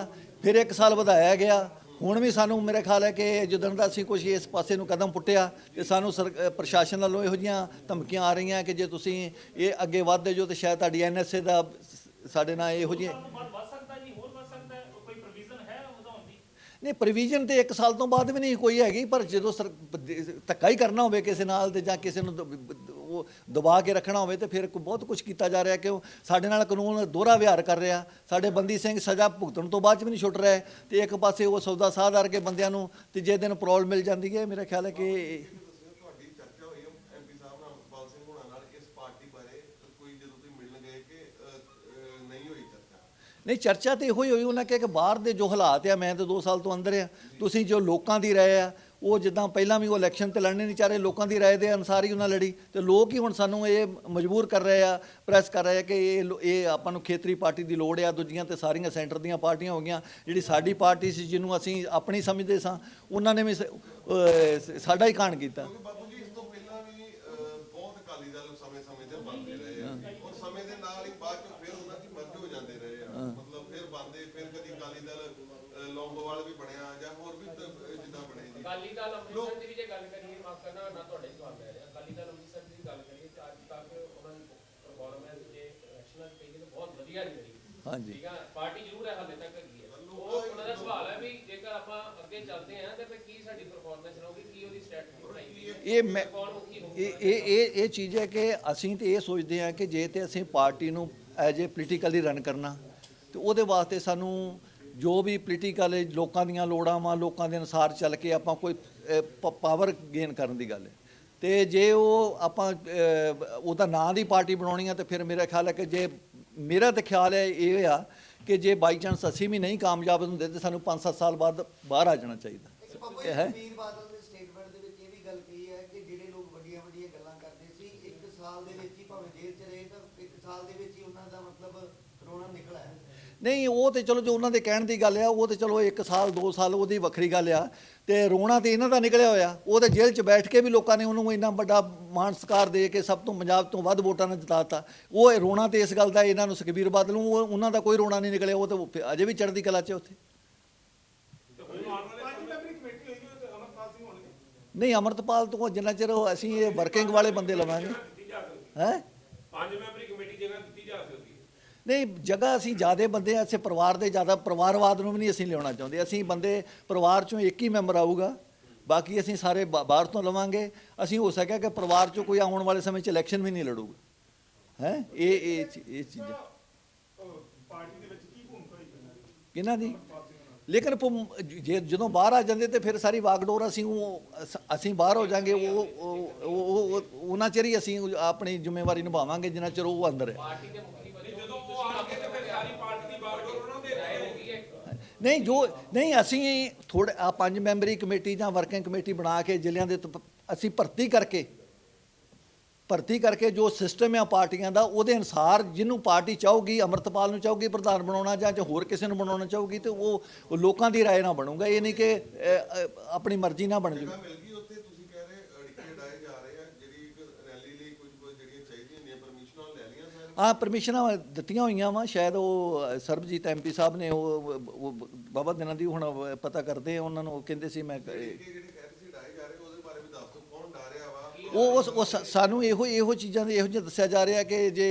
ਫਿਰ ਇੱਕ ਸਾਲ ਵਧਾਇਆ ਗਿਆ। ਹੁਣ ਵੀ ਸਾਨੂੰ ਮੇਰੇ ਖਿਆਲ ਹੈ ਕਿ ਜਦੋਂ ਦਾ ਅਸੀਂ ਕੁਝ ਇਸ ਪਾਸੇ ਨੂੰ ਕਦਮ ਪੁੱਟਿਆ ਤੇ ਸਾਨੂੰ ਸਰ- ਪ੍ਰਸ਼ਾਸਨ ਵੱਲੋਂ ਇਹੋ ਜਿਹੀਆਂ ਧਮਕੀਆਂ ਆ ਰਹੀਆਂ ਕਿ ਜੇ ਤੁਸੀਂ ਇਹ ਅੱਗੇ ਵਧਦੇ ਜੋ ਤੇ ਸ਼ਾਇਦ ਤੁਹਾਡੀ ਐਨਐਸਏ ਦਾ ਸ- ਸਾਡੇ ਨਾਲ ਇਹੋ ਜਿਹੇ ਵੱਧ ਸਕਦਾ ਜੀ ਹੋਰ ਵੱਧ ਸਕਦਾ ਹੈ? ਕੋਈ ਪ੍ਰੋਵੀਜ਼ਨ ਹੈ ਵਧਾਉਣ ਦੀ ਨਹੀਂ ਪ੍ਰੋਵੀਜ਼ਨ ਤੇ 1 ਸਾਲ ਤੋਂ ਬਾਅਦ ਵੀ ਨਹੀਂ ਕੋਈ ਹੈਗੀ, ਪਰ ਜਦੋਂ ਸਰ ਧੱਕਾ ਹੀ ਕਰਨਾ ਹੋਵੇ ਕਿਸੇ ਨਾਲ ਤੇ ਜਾਂ ਕਿਸੇ ਨੂੰ ਦ- ਉਹ ਦਬਾ ਕੇ ਰੱਖਣਾ ਹੋਵੇ ਤੇ ਫਿਰ ਬਹੁਤ ਕੁਝ ਕੀਤਾ ਜਾ ਰਿਹਾ ਕਿ ਉਹ ਸਾਡੇ ਨਾਲ ਕਾਨੂੰਨ ਦੋਹਰਾ ਵਿਹਾਰ ਕਰ ਰਿਹਾ। ਸਾਡੇ ਬੰਦੀ ਸਿੰਘ ਸਜ਼ਾ ਭੁਗਤਣ ਤੋਂ ਬਾਅਦ ਚ ਵੀ ਨਹੀਂ ਛੁੱਟ ਰਿਹਾ ਤੇ ਇੱਕ ਪਾਸੇ ਉਹ ਸੌਦਾ ਸਾਧਾਰ ਕੇ ਬੰਦਿਆਂ ਨੂੰ ਤੀਜੇ ਦਿਨ ਪਰੋਲ ਮਿਲ ਜਾਂਦੀ ਹੈ, ਮੇਰਾ ਖਿਆਲ ਹੈ ਕਿ ਇਹ ਦੱਸਿਓ ਤੁਹਾਡੀ ਚਰਚਾ ਹੋਈ ਹੈ ਐਮਪੀ ਸਾਹਿਬ ਨਾਲ ਅਮਰਪਾਲ ਸਿੰਘ ਹੋਣਾ ਨਾਲ ਇਸ ਪਾਰਟੀ ਬਾਰੇ ਕੋਈ ਜਦੋਂ ਤੁਸੀਂ ਮਿਲਣ ਗਏ ਕਿ ਅ, ਅ, ਨਹੀਂ ਹੋਈ ਚਰਚਾ ਨਹੀਂ, ਚਰਚਾ ਤੇ ਇਹੋ ਹੀ ਹੋਈ, ਉਹਨਾਂ ਕਿਹਾ ਕਿ ਬਾਹਰ ਦੇ ਜੋ ਹਾਲਾਤ ਆ, ਮੈਂ ਤਾਂ 2 ਸਾਲ ਤੋਂ ਅੰਦਰ ਆ, ਤੁਸੀਂ ਜੋ ਲੋਕਾਂ ਦੀ ਰਾਏ ਆ, ਉਹ ਜਿੱਦਾਂ ਪਹਿਲਾਂ ਵੀ ਉਹ ਇਲੈਕਸ਼ਨ ਤੇ ਲੜਨੇ ਨਹੀਂ ਚਾਹ ਰਹੇ, ਲੋਕਾਂ ਦੀ ਰਾਏ ਦੇ ਅਨੁਸਾਰ ਹੀ ਉਹਨਾਂ ਲੜੀ। ਤੇ ਲੋਕ ਹੀ ਹੁਣ ਸਾਨੂੰ ਇਹ ਮਜਬੂਰ ਕਰ ਰਹੇ ਆ ਪ੍ਰੈਸ ਕਰ ਰਹੇ ਆ ਕਿ ਇਹ ਇਹ ਆਪਾਂ ਨੂੰ ਖੇਤਰੀ ਪਾਰਟੀ ਦੀ ਲੋੜ ਆ, ਦੂਜੀਆਂ ਤੇ ਸਾਰੀਆਂ ਸੈਂਟਰ ਦੀਆਂ ਪਾਰਟੀਆਂ ਹੋ ਗਈਆਂ, ਜਿਹੜੀ ਸਾਡੀ ਪਾਰਟੀ ਸੀ, ਜਿਹਨੂੰ ਅਸੀਂ ਆਪਣੀ ਸਮਝਦੇ ਸਾਂ, ਉਹਨਾਂ ਨੇ ਵੀ ਸ- ਸਾਡਾ ਹੀ ਕਾਣ ਕੀਤਾ। ਸਮੇਂ-ਸਮੇਂ ਤੇ ਬਣਦੇ ਰਹੇ ਆ। ਔਰ ਸਮੇਂ ਦੇ ਨਾਲ ਹੀ ਬਾਅਦ ਚ ਫਿਰ ਉਹਨਾਂ ਦੀ ਮਰਜ ਹੋ ਜਾਂਦੇ ਰਹੇ ਆ। ਮਤਲਬ ਫਿਰ ਬੰਦੇ ਫਿਰ ਕਦੀ ਅਕਾਲੀ ਦਲ ਲੌਂਗੋਵਾਲ ਵੀ ਬਣਿਆ ਜਾਂ ਹੋਰ ਵੀ ਜਿੱਦਾਂ ਬਣੇ ਜੀ। ਅਕਾਲੀ ਦਲ ਅੰਮ੍ਰਿਤਸਰ ਦੀ ਵੀ ਜੇ ਗੱਲ ਕਰੀਏ ਮਾਫ ਕਰਨਾ ਨਾ ਤੁਹਾਡੇ ਸਵਾਲ ਲੈ ਰਿਹਾ। ਅਕਾਲੀ ਦਲ ਅੰਮ੍ਰਿਤਸਰ ਦੀ ਗੱਲ ਕਰੀਏ ਤਾਂ ਅੱਜ ਤੱਕ ਉਹਨਾਂ ਦੀ ਪਰਫਾਰਮੈਂਸ ਜੇ ਇਲੈਕਸ਼ਨਾਂ ਕਹੀਏ ਤਾਂ ਬਹੁਤ ਵਧੀਆ ਨਹੀਂ ਰਹੀ ਹਾਂਜੀ। ਠੀਕ ਆ? ਪਾਰਟੀ ਜ਼ਰੂਰ ਹੈ ਹਾਲੇ ਤੱਕ ਹੈਗੀ ਹੈ ਉਹ ਉਹਨਾਂ ਦਾ ਸਵਾਲ ਹੈ ਵੀ ਜੇਕਰ ਆਪਾਂ ਅੱਗੇ ਚੱਲਦੇ ਹਾਂ ਤੇ ਫਿਰ ਕੀ ਸਾਡੀ ਪਰਫਾਰਮੈਂਸ ਰਹੂਗੀ ਕੀ ਉਹਦੀ ਸਟ੍ਰੈਟਜੀ ਬਣਾਈ ਗਈ ਇਹ ਮੈਂ ਇਹ ਇਹ ਇਹ ਚੀਜ਼ ਹੈ ਕਿ ਅਸੀਂ ਤੇ ਇਹ ਸੋਚਦੇ ਹਾਂ ਕਿ ਜੇ ਤੇ ਅਸੀਂ ਪਾਰਟੀ ਨੂੰ ਐਜ ਏ ਪੋਲੀਟੀਕਲੀ ਰਨ ਕਰਨਾ ਤੇ ਉਹਦੇ ਵਾਸਤੇ ਸਾਨੂੰ ਜੋ ਵੀ ਪੋਲੀਟੀਕਲ ਲੋਕਾਂ ਦੀਆਂ ਲੋੜਾਂ ਵਾਂ ਲੋਕਾਂ ਦੇ ਅਨੁਸਾਰ ਚੱਲ ਕੇ ਆਪਾਂ ਕੋਈ ਪਾਵਰ ਗੇਨ ਕਰਨ ਦੀ ਗੱਲ ਹੈ। ਤੇ ਜੇ ਉਹ ਆਪਾਂ ਉਹਦਾ ਨਾਂ ਦੀ ਪਾਰਟੀ ਬਣਾਉਣੀ ਆ ਤੇ ਫਿਰ ਮੇਰਾ ਖਿਆਲ ਹੈ ਕਿ ਜੇ ਮੇਰਾ ਤਾਂ ਖਿਆਲ ਹੈ ਇਹ ਆ ਕਿ ਜੇ ਬਾਈ ਚਾਂਸ ਅਸੀਂ ਵੀ ਨਹੀਂ ਕਾਮਯਾਬ ਹੁੰਦੇ ਤੇ ਸਾਨੂੰ 5-7 ਸਾਲ ਬਾਅਦ ਬਾਹਰ ਆ ਜਾਣਾ ਚਾਹੀਦਾ। ਇਹ ਹੈ ਜੀ ਵੀਰ ਬਾਦਲ ਦੇ ਸਟੇਟਮੈਂਟ ਦੇ ਵਿੱਚ ਇਹ ਵੀ ਗੱਲ ਕਹੀ ਹੈ ਕਿ ਜਿਹੜੇ ਲੋਕ ਵੱਡੀਆਂ ਵੱਡੀਆਂ ਗੱਲਾਂ ਕਰਦੇ ਸੀ ਇੱਕ ਸਾਲ ਦੇ ਵਿੱਚ ਹੀ ਭਾਵੇਂ ਜੇਲ੍ਹ 'ਚ ਰਹੇ ਤਾਂ ਇੱਕ ਸਾਲ ਦੇ ਵਿੱਚ ਹੀ ਉਹਨਾਂ ਦਾ ਮਤਲਬ ਕਰੋਨਾ ਨਿਕਲਿਆ ਹੈ ਨਹੀਂ, ਉਹ ਤੇ ਚਲੋ ਜੋ ਉਹਨਾਂ ਦੇ ਕਹਿਣ ਦੀ ਗੱਲ ਆ, ਉਹ ਤੇ ਚਲੋ 1 ਸਾਲ 2 ਸਾਲ ਉਹਦੀ ਵੱਖਰੀ ਗੱਲ ਆ। ਤੇ ਰੋਣਾ ਤੇ ਇਹਨਾਂ ਦਾ ਨਿਕਲਿਆ ਹੋਇਆ। ਉਹ ਤੇ ਜੇਲ੍ਹ 'ਚ ਬੈਠ ਕੇ ਵੀ ਲੋਕਾਂ ਨੇ ਉਹਨੂੰ ਇੰਨਾ ਵੱਡਾ ਮਾਣ ਸਤਿਕਾਰ ਦੇ ਕੇ ਸਭ ਤੋਂ ਪੰਜਾਬ ਤੋਂ ਵੱਧ ਵੋਟਾਂ ਨਾਲ ਜਿਤਾਤਾ। ਉਹ ਰੋਣਾ ਤੇ ਇਸ ਗੱਲ ਦਾ ਇਹਨਾਂ ਨੂੰ ਸੁਖਬੀਰ ਬਾਦਲ ਨੂੰ ਉਹਨਾਂ ਦਾ ਕੋਈ ਰੋਣਾ ਨਹੀਂ ਨਿਕਲਿਆ, ਉਹ ਤੇ ਫਿਰ ਅਜੇ ਵੀ ਚੜ੍ਹਦੀ ਕਲਾ 'ਚ ਉੱਥੇ। ਨਹੀਂ, ਅਮਰਤਪਾਲ ਤੋਂ ਜਿੰਨਾ ਚਿਰ ਅਸੀਂ ਇਹ ਵਰਕਿੰਗ ਵਾਲੇ ਬੰਦੇ ਲਵਾਂਗੇ। ਦਿੱਤੀ ਹੈ? ਪੰਜ ਮੈਂਬਰੀ ਕਮੇਟੀ ਜਗ੍ਹਾ ਦਿੱਤੀ ਜਾ ਸਕਦੀ ਹੈ ਨਹੀਂ, ਜਗ੍ਹਾ ਅਸੀਂ ਜਿਆਦੇ ਬੰਦੇ ਆ ਅਸੀਂ ਪਰਿਵਾਰ ਦੇ ਜ਼ਿਆਦਾ, ਪਰਿਵਾਰਵਾਦ ਨੂੰ ਵੀ ਨਹੀਂ ਅਸੀਂ ਲਿਆਉਣਾ ਚਾਹੁੰਦੇ। ਅਸੀਂ ਬੰਦੇ, ਪਰਿਵਾਰ ਚੋਂ ਇੱਕ ਹੀ ਮੈਂਬਰ ਆਊਗਾ। ਬਾਕੀ ਅਸੀਂ ਸਾਰੇ ਬਾ- ਬਾਹਰ ਤੋਂ ਲਵਾਂਗੇ। ਅਸੀਂ ਹੋ ਸਕਿਆ ਕਿ ਪਰਿਵਾਰ ਚੋਂ ਕੋਈ ਆਉਣ ਵਾਲੇ ਸਮੇਂ 'ਚ ਇਲੈਕਸ਼ਨ ਵੀ ਨਹੀਂ ਲੜੂਗਾ। ਹੈ? ਇਹ ਇਹ ਚੀ- ਇਹ ਚੀਜ਼ਾਂ। ਪਾਰਟੀ ਦੇ ਵਿੱਚ ਕੀ ਭੂਮਿਕਾ ਹੋਈ ਕਿਹਨਾਂ ਦੀ? ਲੇਕਿਨ ਜੇ ਜਦੋਂ ਬਾਹਰ ਆ ਜਾਂਦੇ ਤੇ ਫਿਰ ਸਾਰੀ ਵਾਗਡੋਰ ਅਸੀਂ ਉਹ, ਅਸੀਂ ਬਾਹਰ ਹੋ ਜਾਾਂਗੇ ਉਹ, ਉਹ- ਉਹਨਾਂ ਚਿਰ ਹੀ ਅਸੀਂ ਆਪਣੀ ਜ਼ਿੰਮੇਵਾਰੀ ਨਿਭਾਵਾਂਗੇ, ਜਿੰਨਾ ਚਿਰ ਉਹ ਅੰਦਰ ਹੈ ਪਾਰਟੀ ਦੇ ਮੁਖੀ ਵਜੋਂ ਜਦੋਂ ਉਹ ਆਣਗੇ ਤੇ ਫਿਰ ਸਾਰੀ ਪਾਰਟੀ ਦੀ ਬਾਗਡੋਰ ਉਹਨਾਂ ਦੇ ਰਾਏ ਹੋਗੀ ਹੈ ਨਹੀਂ, ਜੋ, ਨਹੀਂ, ਅਸੀਂ ਥੋੜੇ ਆ ਪੰਜ ਮੈਂਬਰੀ ਕਮੇਟੀ ਜਾਂ ਵਰਕਿੰਗ ਕਮੇਟੀ ਬਣਾ ਕੇ ਜ਼ਿਲ੍ਹਿਆਂ ਦੇ ਅਸੀਂ ਭਰਤੀ ਕਰਕੇ ਭਰਤੀ ਕਰਕੇ ਜੋ ਸਿਸਟਮ ਆ ਪਾਰਟੀਆਂ ਦਾ, ਉਹਦੇ ਅਨਸਾਰ ਜਿਹਨੂੰ ਪਾਰਟੀ ਚਾਹੂਗੀ, ਅਮਰਤਪਾਲ ਨੂੰ ਚਾਹੂਗੀ ਪ੍ਰਧਾਨ ਬਣਾਉਣਾ ਜਾਂ ਜਾਂ ਹੋਰ ਕਿਸੇ ਨੂੰ ਬਣਾਉਣਾ ਚਾਹੂਗੀ, ਤੇ ਉਹ ਲੋਕਾਂ ਦੀ ਰਾਏ ਨਾਲ ਬਣੂਗਾ। ਇਹ ਨਹੀਂ ਕਿ ਆਪਣੀ ਮਰਜ਼ੀ ਨਾਲ ਬਣ ਜਗ੍ਹਾ ਜੂ ਮਿਲ ਗਈ ਉੱਥੇ ਤੁਸੀਂ ਕਹਿ ਰਹੇ ਅੜਿੱਕੇ ਡਾਏ ਜਾ ਰਹੇ ਆ ਜਿਹੜੀ ਇੱਕ ਰੈਲੀ ਲਈ ਕੁਝ ਕੁਝ ਜਿਹੜੀਆਂ ਚਾਹੀਦੀਆਂ ਨੇ ਪਰਮਿਸ਼ਨਾਂ ਲੈ ਲਈਆਂ ਸਰ ਆ ਪਰਮਿਸ਼ਨਾਂ ਦਿੱਤੀਆਂ ਹੋਈਆਂ ਵਾ ਸ਼ਾਇਦ ਉਹ ਸਰਬਜੀਤ ਐਮਪੀ ਸਾਹਿਬ ਨੇ ਉਹ ਬਾਬਾ ਦਿਨਾਂ ਦੀ ਹੁਣ ਪਤਾ ਕਰਦੇ ਆ, ਉਹਨਾਂ ਨੂੰ ਉਹ ਕਹਿੰਦੇ ਸੀ ਮੈਂ ਸੀ ਉਹ ਉਸ ਉਹ ਸਾ- ਸਾਨੂੰ ਇਹੋ ਇਹੋ ਚੀਜ਼ਾਂ ਦੇ ਇਹੋ ਜਿਹਾ ਦੱਸਿਆ ਜਾ ਰਿਹਾ ਕਿ ਜੇ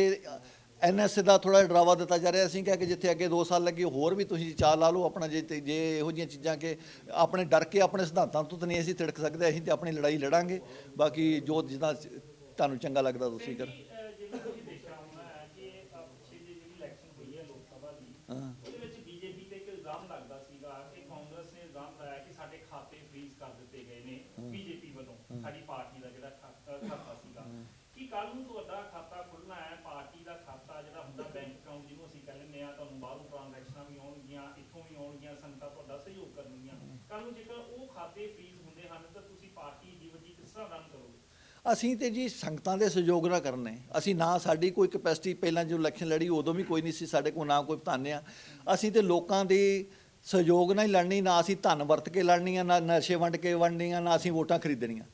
ਐਨਐਸ ਦਾ ਥੋੜਾ ਡਰਾਵਾ ਦਿੱਤਾ ਜਾ ਰਿਹਾ ਅਸੀਂ ਕਿਹਾ ਕਿ ਜਿੱਥੇ ਅੱਗੇ 2 ਸਾਲ ਲੱਗੇ ਹੋਰ ਵੀ ਤੁਸੀਂ ਚਾਲ ਲਾ ਲਓ ਆਪਣਾ ਜੇ ਜੇ ਇਹੋ ਜਿਹੀਆਂ ਚੀਜ਼ਾਂ ਕਿ ਆਪਣੇ ਡਰ ਕੇ ਆਪਣੇ ਸਿਧਾਂਤਾਂ ਤੋਂ ਤਾਂ ਨਹੀਂ ਅਸੀਂ ਤਿੜਕ ਸਕਦੇ ਅਸੀਂ ਤੇ ਆਪਣੀ ਲੜਾਈ ਲੜਾਂਗੇ। ਬਾਕੀ ਜੋ ਜਿੱਦਾਂ ਤੁਹਾਨੂੰ ਚੰਗਾ ਲੱਗਦਾ ਤੁਸੀਂ ਕਰ ਅਹ ਜਿਵੇਂ ਤੁਸੀਂ ਦੇਖਿਆ ਹੋਣਾ ਹੈ ਕਿ ਅਹ ਪਿੱਛੇ ਜਿਹੀ ਜਿਹੜੀ ਇਲੈਕਸ਼ਨ ਹੋਈ ਹੈ ਲੋਕ ਸਭਾ ਦੀ ਹਾਂ। ਉਹਦੇ ਵਿੱਚ ਬੀਜੇਪੀ ਤੇ ਇੱਕ ਇਲਜ਼ਾਮ ਲੱਗਦਾ ਸੀਗਾ ਕਿ ਕਾਂਗਰਸ ਨੇ ਇਲਜ਼ਾਮ ਲਾਇਆ ਕਿ ਸਾਡੇ ਖਾਤੇ ਫ੍ਰੀਜ਼ ਕਰ ਦਿੱਤੇ ਗਏ ਨੇ ਬੀਜੇਪੀ ਵੱਲੋਂ ਸਾਡੀ ਪਾਰਟੀ ਦਾ ਜਿਹੜਾ ਖਾ- ਅਹ ਖਾਤਾ ਸੀਗਾ ਕੀ ਕੱਲ ਨੂੰ ਤੁਹਾਡਾ ਖਾਤਾ ਖੁੱਲਣਾ ਹੈ ਪਾਰਟੀ ਦਾ ਪਾਰਟੀ ਦੀ ਵੱਡੀ ਕਿਸ ਤਰ੍ਹਾਂ ਰਨ ਕਰੋਗੇ ਅਸੀਂ ਤੇ ਜੀ ਸੰਗਤਾਂ ਦੇ ਸਹਿਯੋਗ ਨਾਲ ਕਰਨੇ। ਅਸੀਂ ਨਾ ਸਾਡੀ ਕੋਈ ਕਪੈਸਿਟੀ ਪਹਿਲਾਂ ਜੋ ਇਲੈਕਸ਼ਨ ਲੜੀ, ਉਦੋਂ ਵੀ ਕੋਈ ਨਹੀਂ ਸੀ ਸਾਡੇ ਕੋਲ, ਨਾ ਕੋਈ ਧਾਨਿਆ ਅਸੀਂ ਤੇ ਲੋਕਾਂ ਦੇ ਸਹਿਯੋਗ ਨਾਲ ਹੀ ਲੜਨੀ, ਨਾ ਅਸੀਂ ਧਨ ਵਰਤ ਕੇ ਲੜਨੀ ਆ, ਨਾ ਨਸ਼ੇ ਵੰਡ ਕੇ ਵੰਡਣੀਆਂ, ਨਾ ਅਸੀਂ ਵੋਟਾਂ ਖਰੀਦਣੀਆਂ।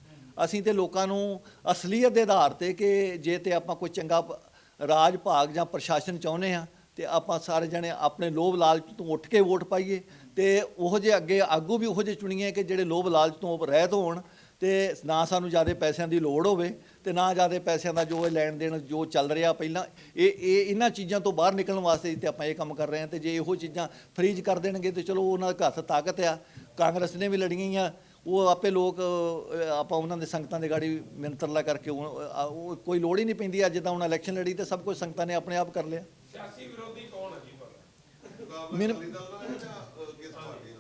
ਅਸੀਂ ਤੇ ਲੋਕਾਂ ਨੂੰ ਅਸਲੀਅਤ ਦੇ ਆਧਾਰ ਤੇ ਕਿ ਜੇ ਤੇ ਆਪਾਂ ਕੋਈ ਚੰਗਾ ਰਾਜ, ਭਾਗ ਜਾਂ ਪ੍ਰਸ਼ਾਸਨ ਚਾਹੁੰਦੇ ਆ, ਤੇ ਆਪਾਂ ਸਾਰੇ ਜਣੇ ਆਪਣੇ ਲੋਭ ਲਾਲਚ ਤੋਂ ਉੱਠ ਕੇ ਵੋਟ ਪਾਈਏ। ਤੇ ਉਹ ਜਿਹੇ ਅੱਗੇ ਆਗੂ ਵੀ ਉਹ ਜਿਹੇ ਚੁਣੀਏ ਕਿ ਜਿਹੜੇ ਲੋਭ ਲਾਲਚ ਤੋਂ ਰਹਿਤ ਹੋਣ ਤੇ ਨਾ ਸਾਨੂੰ ਜ਼ਿਆਦਾ ਪੈਸਿਆਂ ਦੀ ਲੋੜ ਹੋਵੇ ਤੇ ਨਾ ਜ਼ਿਆਦਾ ਪੈਸਿਆਂ ਦਾ ਜੋ ਇਹ ਲੈਣ ਦੇਣ ਜੋ ਚੱਲ ਰਿਹਾ ਪਹਿਲਾਂ ਇਹ ਇਹ ਇਹਨਾਂ ਚੀਜ਼ਾਂ ਤੋਂ ਬਾਹਰ ਨਿਕਲਣ ਵਾਸਤੇ ਤੇ ਆਪਾਂ ਇਹ ਕੰਮ ਕਰ ਰਹੇ ਹਾਂ ਤੇ ਜੇ ਇਹੋ ਚੀਜ਼ਾਂ ਫ੍ਰੀਜ ਕਰ ਦੇਣਗੇ ਤੇ ਚਲੋ ਉਹਨਾਂ ਦੇ ਹੱਥ ਤਾਕਤ ਆ। ਕਾਂਗਰਸ ਨੇ ਵੀ ਲੜੀਆਂ ਆ ਉਹ ਆਪੇ ਲੋਕ ਆਪਾਂ ਉਹਨਾਂ ਦੇ ਸੰਗਤਾਂ ਦੇ ਗਾੜੀ ਮਿੰਤਰਲਾ ਕਰਕੇ ਉਹ ਕੋਈ ਲੋੜ ਹੀ ਨਹੀਂ ਪੈਂਦੀ ਅੱਜ ਤਾਂ ਹੁਣ ਇਲੈਕਸ਼ਨ ਲੜੀ ਤੇ ਸਭ ਕੁਝ ਸੰਗਤਾਂ ਨੇ ਆਪਣੇ ਆਪ ਕਰ ਲਿਆ। ਸਿਆਸੀ ਵਿਰੋਧੀ ਕੌਣ ਹੈ ਜੀ ਮੈਨੂੰ-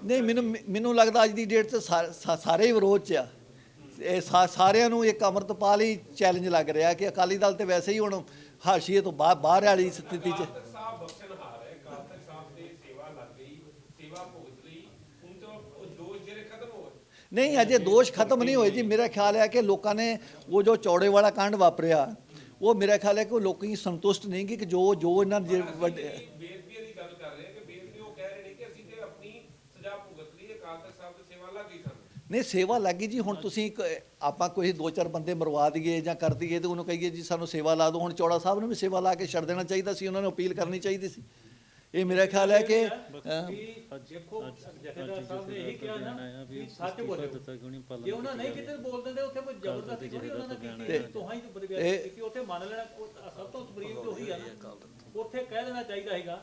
ਨਹੀਂ ਮੈਨੂੰ ਮੈਨੂੰ ਲੱਗਦਾ ਅੱਜ ਦੀ ਡੇਟ 'ਚ ਸਾਰੇ ਹੀ ਵਿਰੋਧ 'ਚ ਆ। ਇਹ ਸਾਰਿਆਂ ਨੂੰ ਇੱਕ ਅੰਮ੍ਰਿਤਪਾਲ ਹੀ ਚੈਲੰਜ ਲੱਗ ਰਿਹਾ ਕਿ ਅਕਾਲੀ ਦਲ ਤੇ ਵੈਸੇ ਹੀ ਹੁਣ ਹਾਸ਼ੀਏ ਤੋਂ ਬਾਹਰ ਬਾਹਰ ਵਾਲੀ ਸਥਿਤੀ 'ਚ। ਨਹੀਂ ਅਜੇ ਦੋਸ਼ ਖਤਮ ਨਹੀਂ ਹੋਏ ਜੀ। ਮੇਰਾ ਖਿਆਲ ਹੈ ਕਿ ਲੋਕਾਂ ਨੇ ਉਹ ਜੋ ਚੌੜੇ ਵਾਲਾ ਕਾਂਡ ਵਾਪਰਿਆ ਉਹ ਮੇਰਾ ਖਿਆਲ ਹੈ ਕਿ ਉਹ ਲੋਕੀ ਸੰਤੁਸ਼ਟ ਨਹੀਂ ਕਿ ਜੋ ਜੋ ਇਹਨਾਂ ਦੇ ਵੱਡੇ ਬੇਅਦਬੀ ਦੀ ਗੱਲ ਕਰ ਰਹੇ ਕਿ ਬੇਅਦਬੀ ਉਹ ਕਹਿ ਰਹੇ ਨੇ ਕਿ ਅਸੀਂ ਤੇ ਆਪਣੀ ਸਜ਼ਾ ਭੁਗਤ ਲਈ ਅਕਾਲ ਤਖਤ ਸਾਹਿਬ ਦੀ ਸੇਵਾ ਲੱਗ ਸਾਨੂੰ। ਨਹੀਂ ਸੇਵਾ ਲੱਗੀ ਜੀ ਹੁਣ ਤੁਸੀਂ ਇੱਕ, ਆਪਾਂ ਕੋਈ ਦੋ ਚਾਰ ਬੰਦੇ ਮਰਵਾ ਦਈਏ ਜਾਂ ਕਰ ਦਈਏ ਤੇ ਉਹਨੂੰ ਕਹੀਏ ਜੀ ਸਾਨੂੰ ਸੇਵਾ ਲਾ ਦਿਓ। ਹੁਣ ਚੌੜਾ ਸਾਹਿਬ ਨੂੰ ਵੀ ਸੇਵਾ ਲਾ ਕੇ ਛੱਡ ਦੇਣਾ ਚਾਹੀਦਾ ਸੀ ਉਹਨਾਂ ਨੂੰ ਅਪੀਲ ਕਰਨੀ ਚਾਹੀਦੀ ਸੀ। ਇਹ ਮੇਰਾ ਖਿਆਲ ਹੈ ਕਿ ਅਹ, ਦੇਖੋ ਜਥੇਦਾਰ ਸਾਹਿਬ ਨੇ ਇਹੀ ਕਿਹਾ ਨਾ ਵੀ ਸੱਚ ਬੋਲੋ ਜੇ ਉਹਨਾਂ ਨਹੀਂ ਕਿਤੇ ਬੋਲ ਦਿੰਦੇ ਉੱਥੇ ਕੋਈ ਜ਼ਬਰਦਸਤੀ ਥੋੜੀ ਉਹਨਾਂ ਨੇ ਕੀਤੀ ਤੋਹਾਂ ਹੀ। ਤੋਂ ਬਦਲ ਇਹ- ਕੀਤੀ ਉੱਥੇ ਮੰਨ ਲੈਣਾ ਉਹ ਸਭ ਤੋਂ ਬਰੀਕ ਤੇ ਉਹੀ ਆ ਨਾ ਉੱਥੇ ਕਹਿ ਦੇਣਾ ਚਾਹੀਦਾ ਹੈਗਾ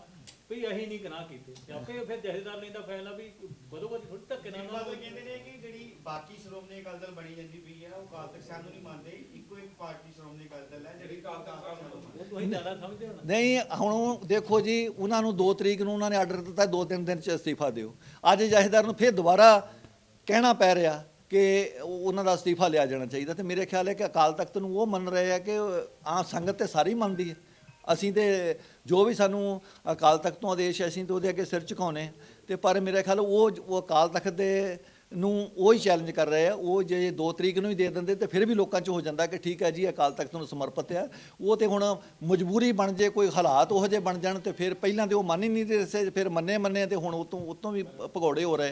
ਵੀ ਅਸੀਂ ਨਹੀਂ ਗੁਨਾਹ ਕੀਤੇ। ਤੇ ਆਪੇ ਫਿਰ ਜਥੇਦਾਰ ਲੈਂਦਾ ਫੈਸਲਾ ਵੀ ਬਦੋ ਬਦ ਥੋੜੀ ਧੱਕੇ ਨਾਲ ਉਹਨਾਂ ਕਹਿੰਦੇ ਨੇ ਕਿ ਜਿਹੜੀ ਬਾਕੀ ਸ਼੍ਰੋਮਣੀ ਅਕਾਲੀ ਦਲ ਬਣੀ ਜਾਂਦੀ ਪਈ ਹੈ ਉਹ ਅਕਾਲ ਤਖਤ ਸਾਹਿਬ ਨੂੰ ਨਹੀਂ ਮੰਨਦੇ। ਇੱਕੋ ਇੱਕ ਪਾਰਟੀ ਸ਼੍ਰੋਮਣੀ ਅਕਾਲੀ ਦਲ ਹੈ ਜਿਹੜੀ ਅਕਾਲ ਤਖਤ ਸਾਹਿਬ ਨੂੰ ਮੰਨਦੀ ਹੈ। ਉਹ ਤੁਸੀਂ ਜ਼ਿਆਦਾ ਸਮਝਦੇ ਹੋ ਨਾ। ਨਹੀਂ ਹੁਣ ਉਹ ਦੇਖੋ ਜੀ ਉਹਨਾਂ ਨੂੰ 2 ਤਰੀਕ ਨੂੰ ਉਹਨਾਂ ਨੇ ਆਰਡਰ ਦਿੱਤਾ ਦੋ ਤਿੰਨ ਦਿਨ ਚ ਅਸਤੀਫਾ ਦਿਓ। ਅੱਜ ਜਥੇਦਾਰ ਨੂੰ ਫਿਰ ਦੁਬਾਰਾ ਕਹਿਣਾ ਪੈ ਰਿਹਾ ਕਿ ਉਹ- ਉਹਨਾਂ ਦਾ ਅਸਤੀਫਾ ਲਿਆ ਜਾਣਾ ਚਾਹੀਦਾ ਤੇ ਮੇਰੇ ਖਿਆਲ ਹੈ ਕਿ ਅਕਾਲ ਤਖਤ ਨੂੰ ਉਹ ਮੰਨ ਰਹੇ ਆ ਕਿ ਆ ਸੰਗਤ ਤੇ ਸਾਰੀ ਮੰਨਦੀ ਹੈ। ਅਸੀਂ ਤੇ ਜੋ ਵੀ ਸਾਨੂੰ ਅਕਾਲ ਤਖਤ ਤੋਂ ਆਦੇਸ਼ ਹੈ ਅਸੀਂ ਤੇ ਉਹਦੇ ਅੱਗੇ ਸਿਰ ਝੁਕਾਉਨੇ ਤੇ ਪਰ ਮੇਰੇ ਖਿਆਲ ਉਹ ਉਹ ਅਕਾਲ ਤਖਤ ਦੇ ਨੂੰ ਉਹ ਹੀ ਚੈਲੰਜ ਕਰ ਰਹੇ ਆ ਉਹ ਜੇ 2 ਤਰੀਕ ਨੂੰ ਹੀ ਦੇ ਦਿੰਦੇ ਤੇ ਫਿਰ ਵੀ ਲੋਕਾਂ 'ਚ ਹੋ ਜਾਂਦਾ ਕਿ ਠੀਕ ਹੈ ਜੀ ਅਕਾਲ ਤਖਤ ਨੂੰ ਸਮਰਪਿਤ ਆ। ਉਹ ਤੇ ਹੁਣ ਮਜਬੂਰੀ ਬਣ ਜੇ ਕੋਈ ਹਾਲਾਤ ਉਹੋ ਜਿਹੇ ਬਣ ਜਾਣ ਤੇ ਫਿਰ ਪਹਿਲਾਂ ਤੇ ਉਹ ਮੰਨ ਹੀ ਨਹੀਂ ਰਹੇ ਸੀ ਫਿਰ ਮੰਨੇ ਮੰਨੇ ਤੇ ਹੁਣ ਉਤੋਂ ਉਤੋਂ ਵੀ ਭਗੌੜੇ ਹੋ ਰਹੇ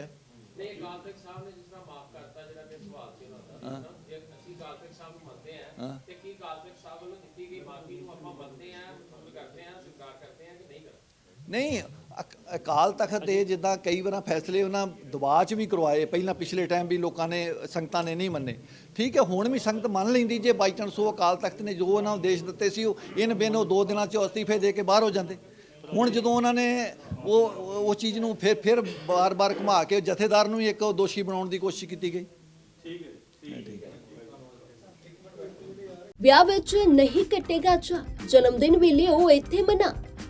ਨਹੀਂ ਅਕਾਲ ਤਖਤ ਸਾਹਿਬ ਨੇ ਜਿਸ ਤਰ੍ਹਾਂ ਮਾਫ ਕਰਤਾ ਜਿਹੜਾ ਕਿ ਸਵਾਲ ਸੀ ਉਹਨਾਂ ਦਾ ਜੇ ਅਸੀਂ ਅਕਾਲ ਤਖਤ ਸਾਹਿਬ ਨੂੰ ਮੰਨਦੇ। ਆ ਤੇ ਕੀ ਅਕਾਲ ਤਖਤ ਸਾਹਿਬ ਵੱਲੋਂ ਦਿੱਤੀ ਗਈ ਮਾਫੀ ਨੂੰ ਆਪਾਂ ਮੰਨਦੇ ਆ ਕਬੂਲ ਕਰਦੇ ਆ ਸਵੀਕਾਰ ਕਰਦੇ ਆ ਕਿ ਨਹੀਂ ਕਰਦੇ ਨਹੀਂ ਅਕ- ਅਕਾਲ ਤਖਤ ਦੇ ਜਿੱਦਾਂ ਕਈ ਵਾਰਾਂ ਫੈਸਲੇ ਉਹਨਾਂ ਦਬਾਅ 'ਚ ਵੀ ਕਰਵਾਏ ਪਹਿਲਾਂ ਪਿਛਲੇ ਟਾਈਮ ਵੀ ਲੋਕਾਂ ਨੇ ਸੰਗਤਾਂ ਨੇ ਨਹੀਂ ਮੰਨੇ। ਠੀਕ ਹੈ ਹੁਣ ਵੀ ਸੰਗਤ ਮੰਨ ਲੈਂਦੀ ਜੇ ਬਾਈ ਚਾਂਸ ਉਹ ਅਕਾਲ ਤਖਤ ਨੇ ਜੋ ਉਹਨਾਂ ਨੂੰ ਦੇਸ਼ ਦਿੱਤੇ ਸੀ ਉਹ ਇਨ ਬਿਨ ਉਹ ਦੋ ਦਿਨਾਂ 'ਚ ਅਸਤੀਫੇ ਦੇ ਕੇ ਬਾਹਰ ਹੋ ਜਾਂਦੇ। ਹੁਣ ਜਦੋਂ ਉਹਨਾਂ ਨੇ ਉਹ ਉਹ ਚੀਜ਼ ਨੂੰ ਫਿਰ ਫਿਰ ਬਾਰ-ਬਾਰ ਘੁਮਾ ਕੇ ਜਥੇਦਾਰ ਨੂੰ ਹੀ ਇੱਕ ਦੋਸ਼ੀ ਬਣਾਉਣ ਦੀ ਕੋਸ਼ਿਸ਼ ਕੀਤੀ ਗਈ। ਵਿਆਹ ਵਿੱਚ ਨਹੀਂ ਕੱਟੇਗਾ ਚਾ ਜਨਮ ਦਿਨ ਵੀ ਲਿਓ ਇੱਥੇ ਮਨਾ।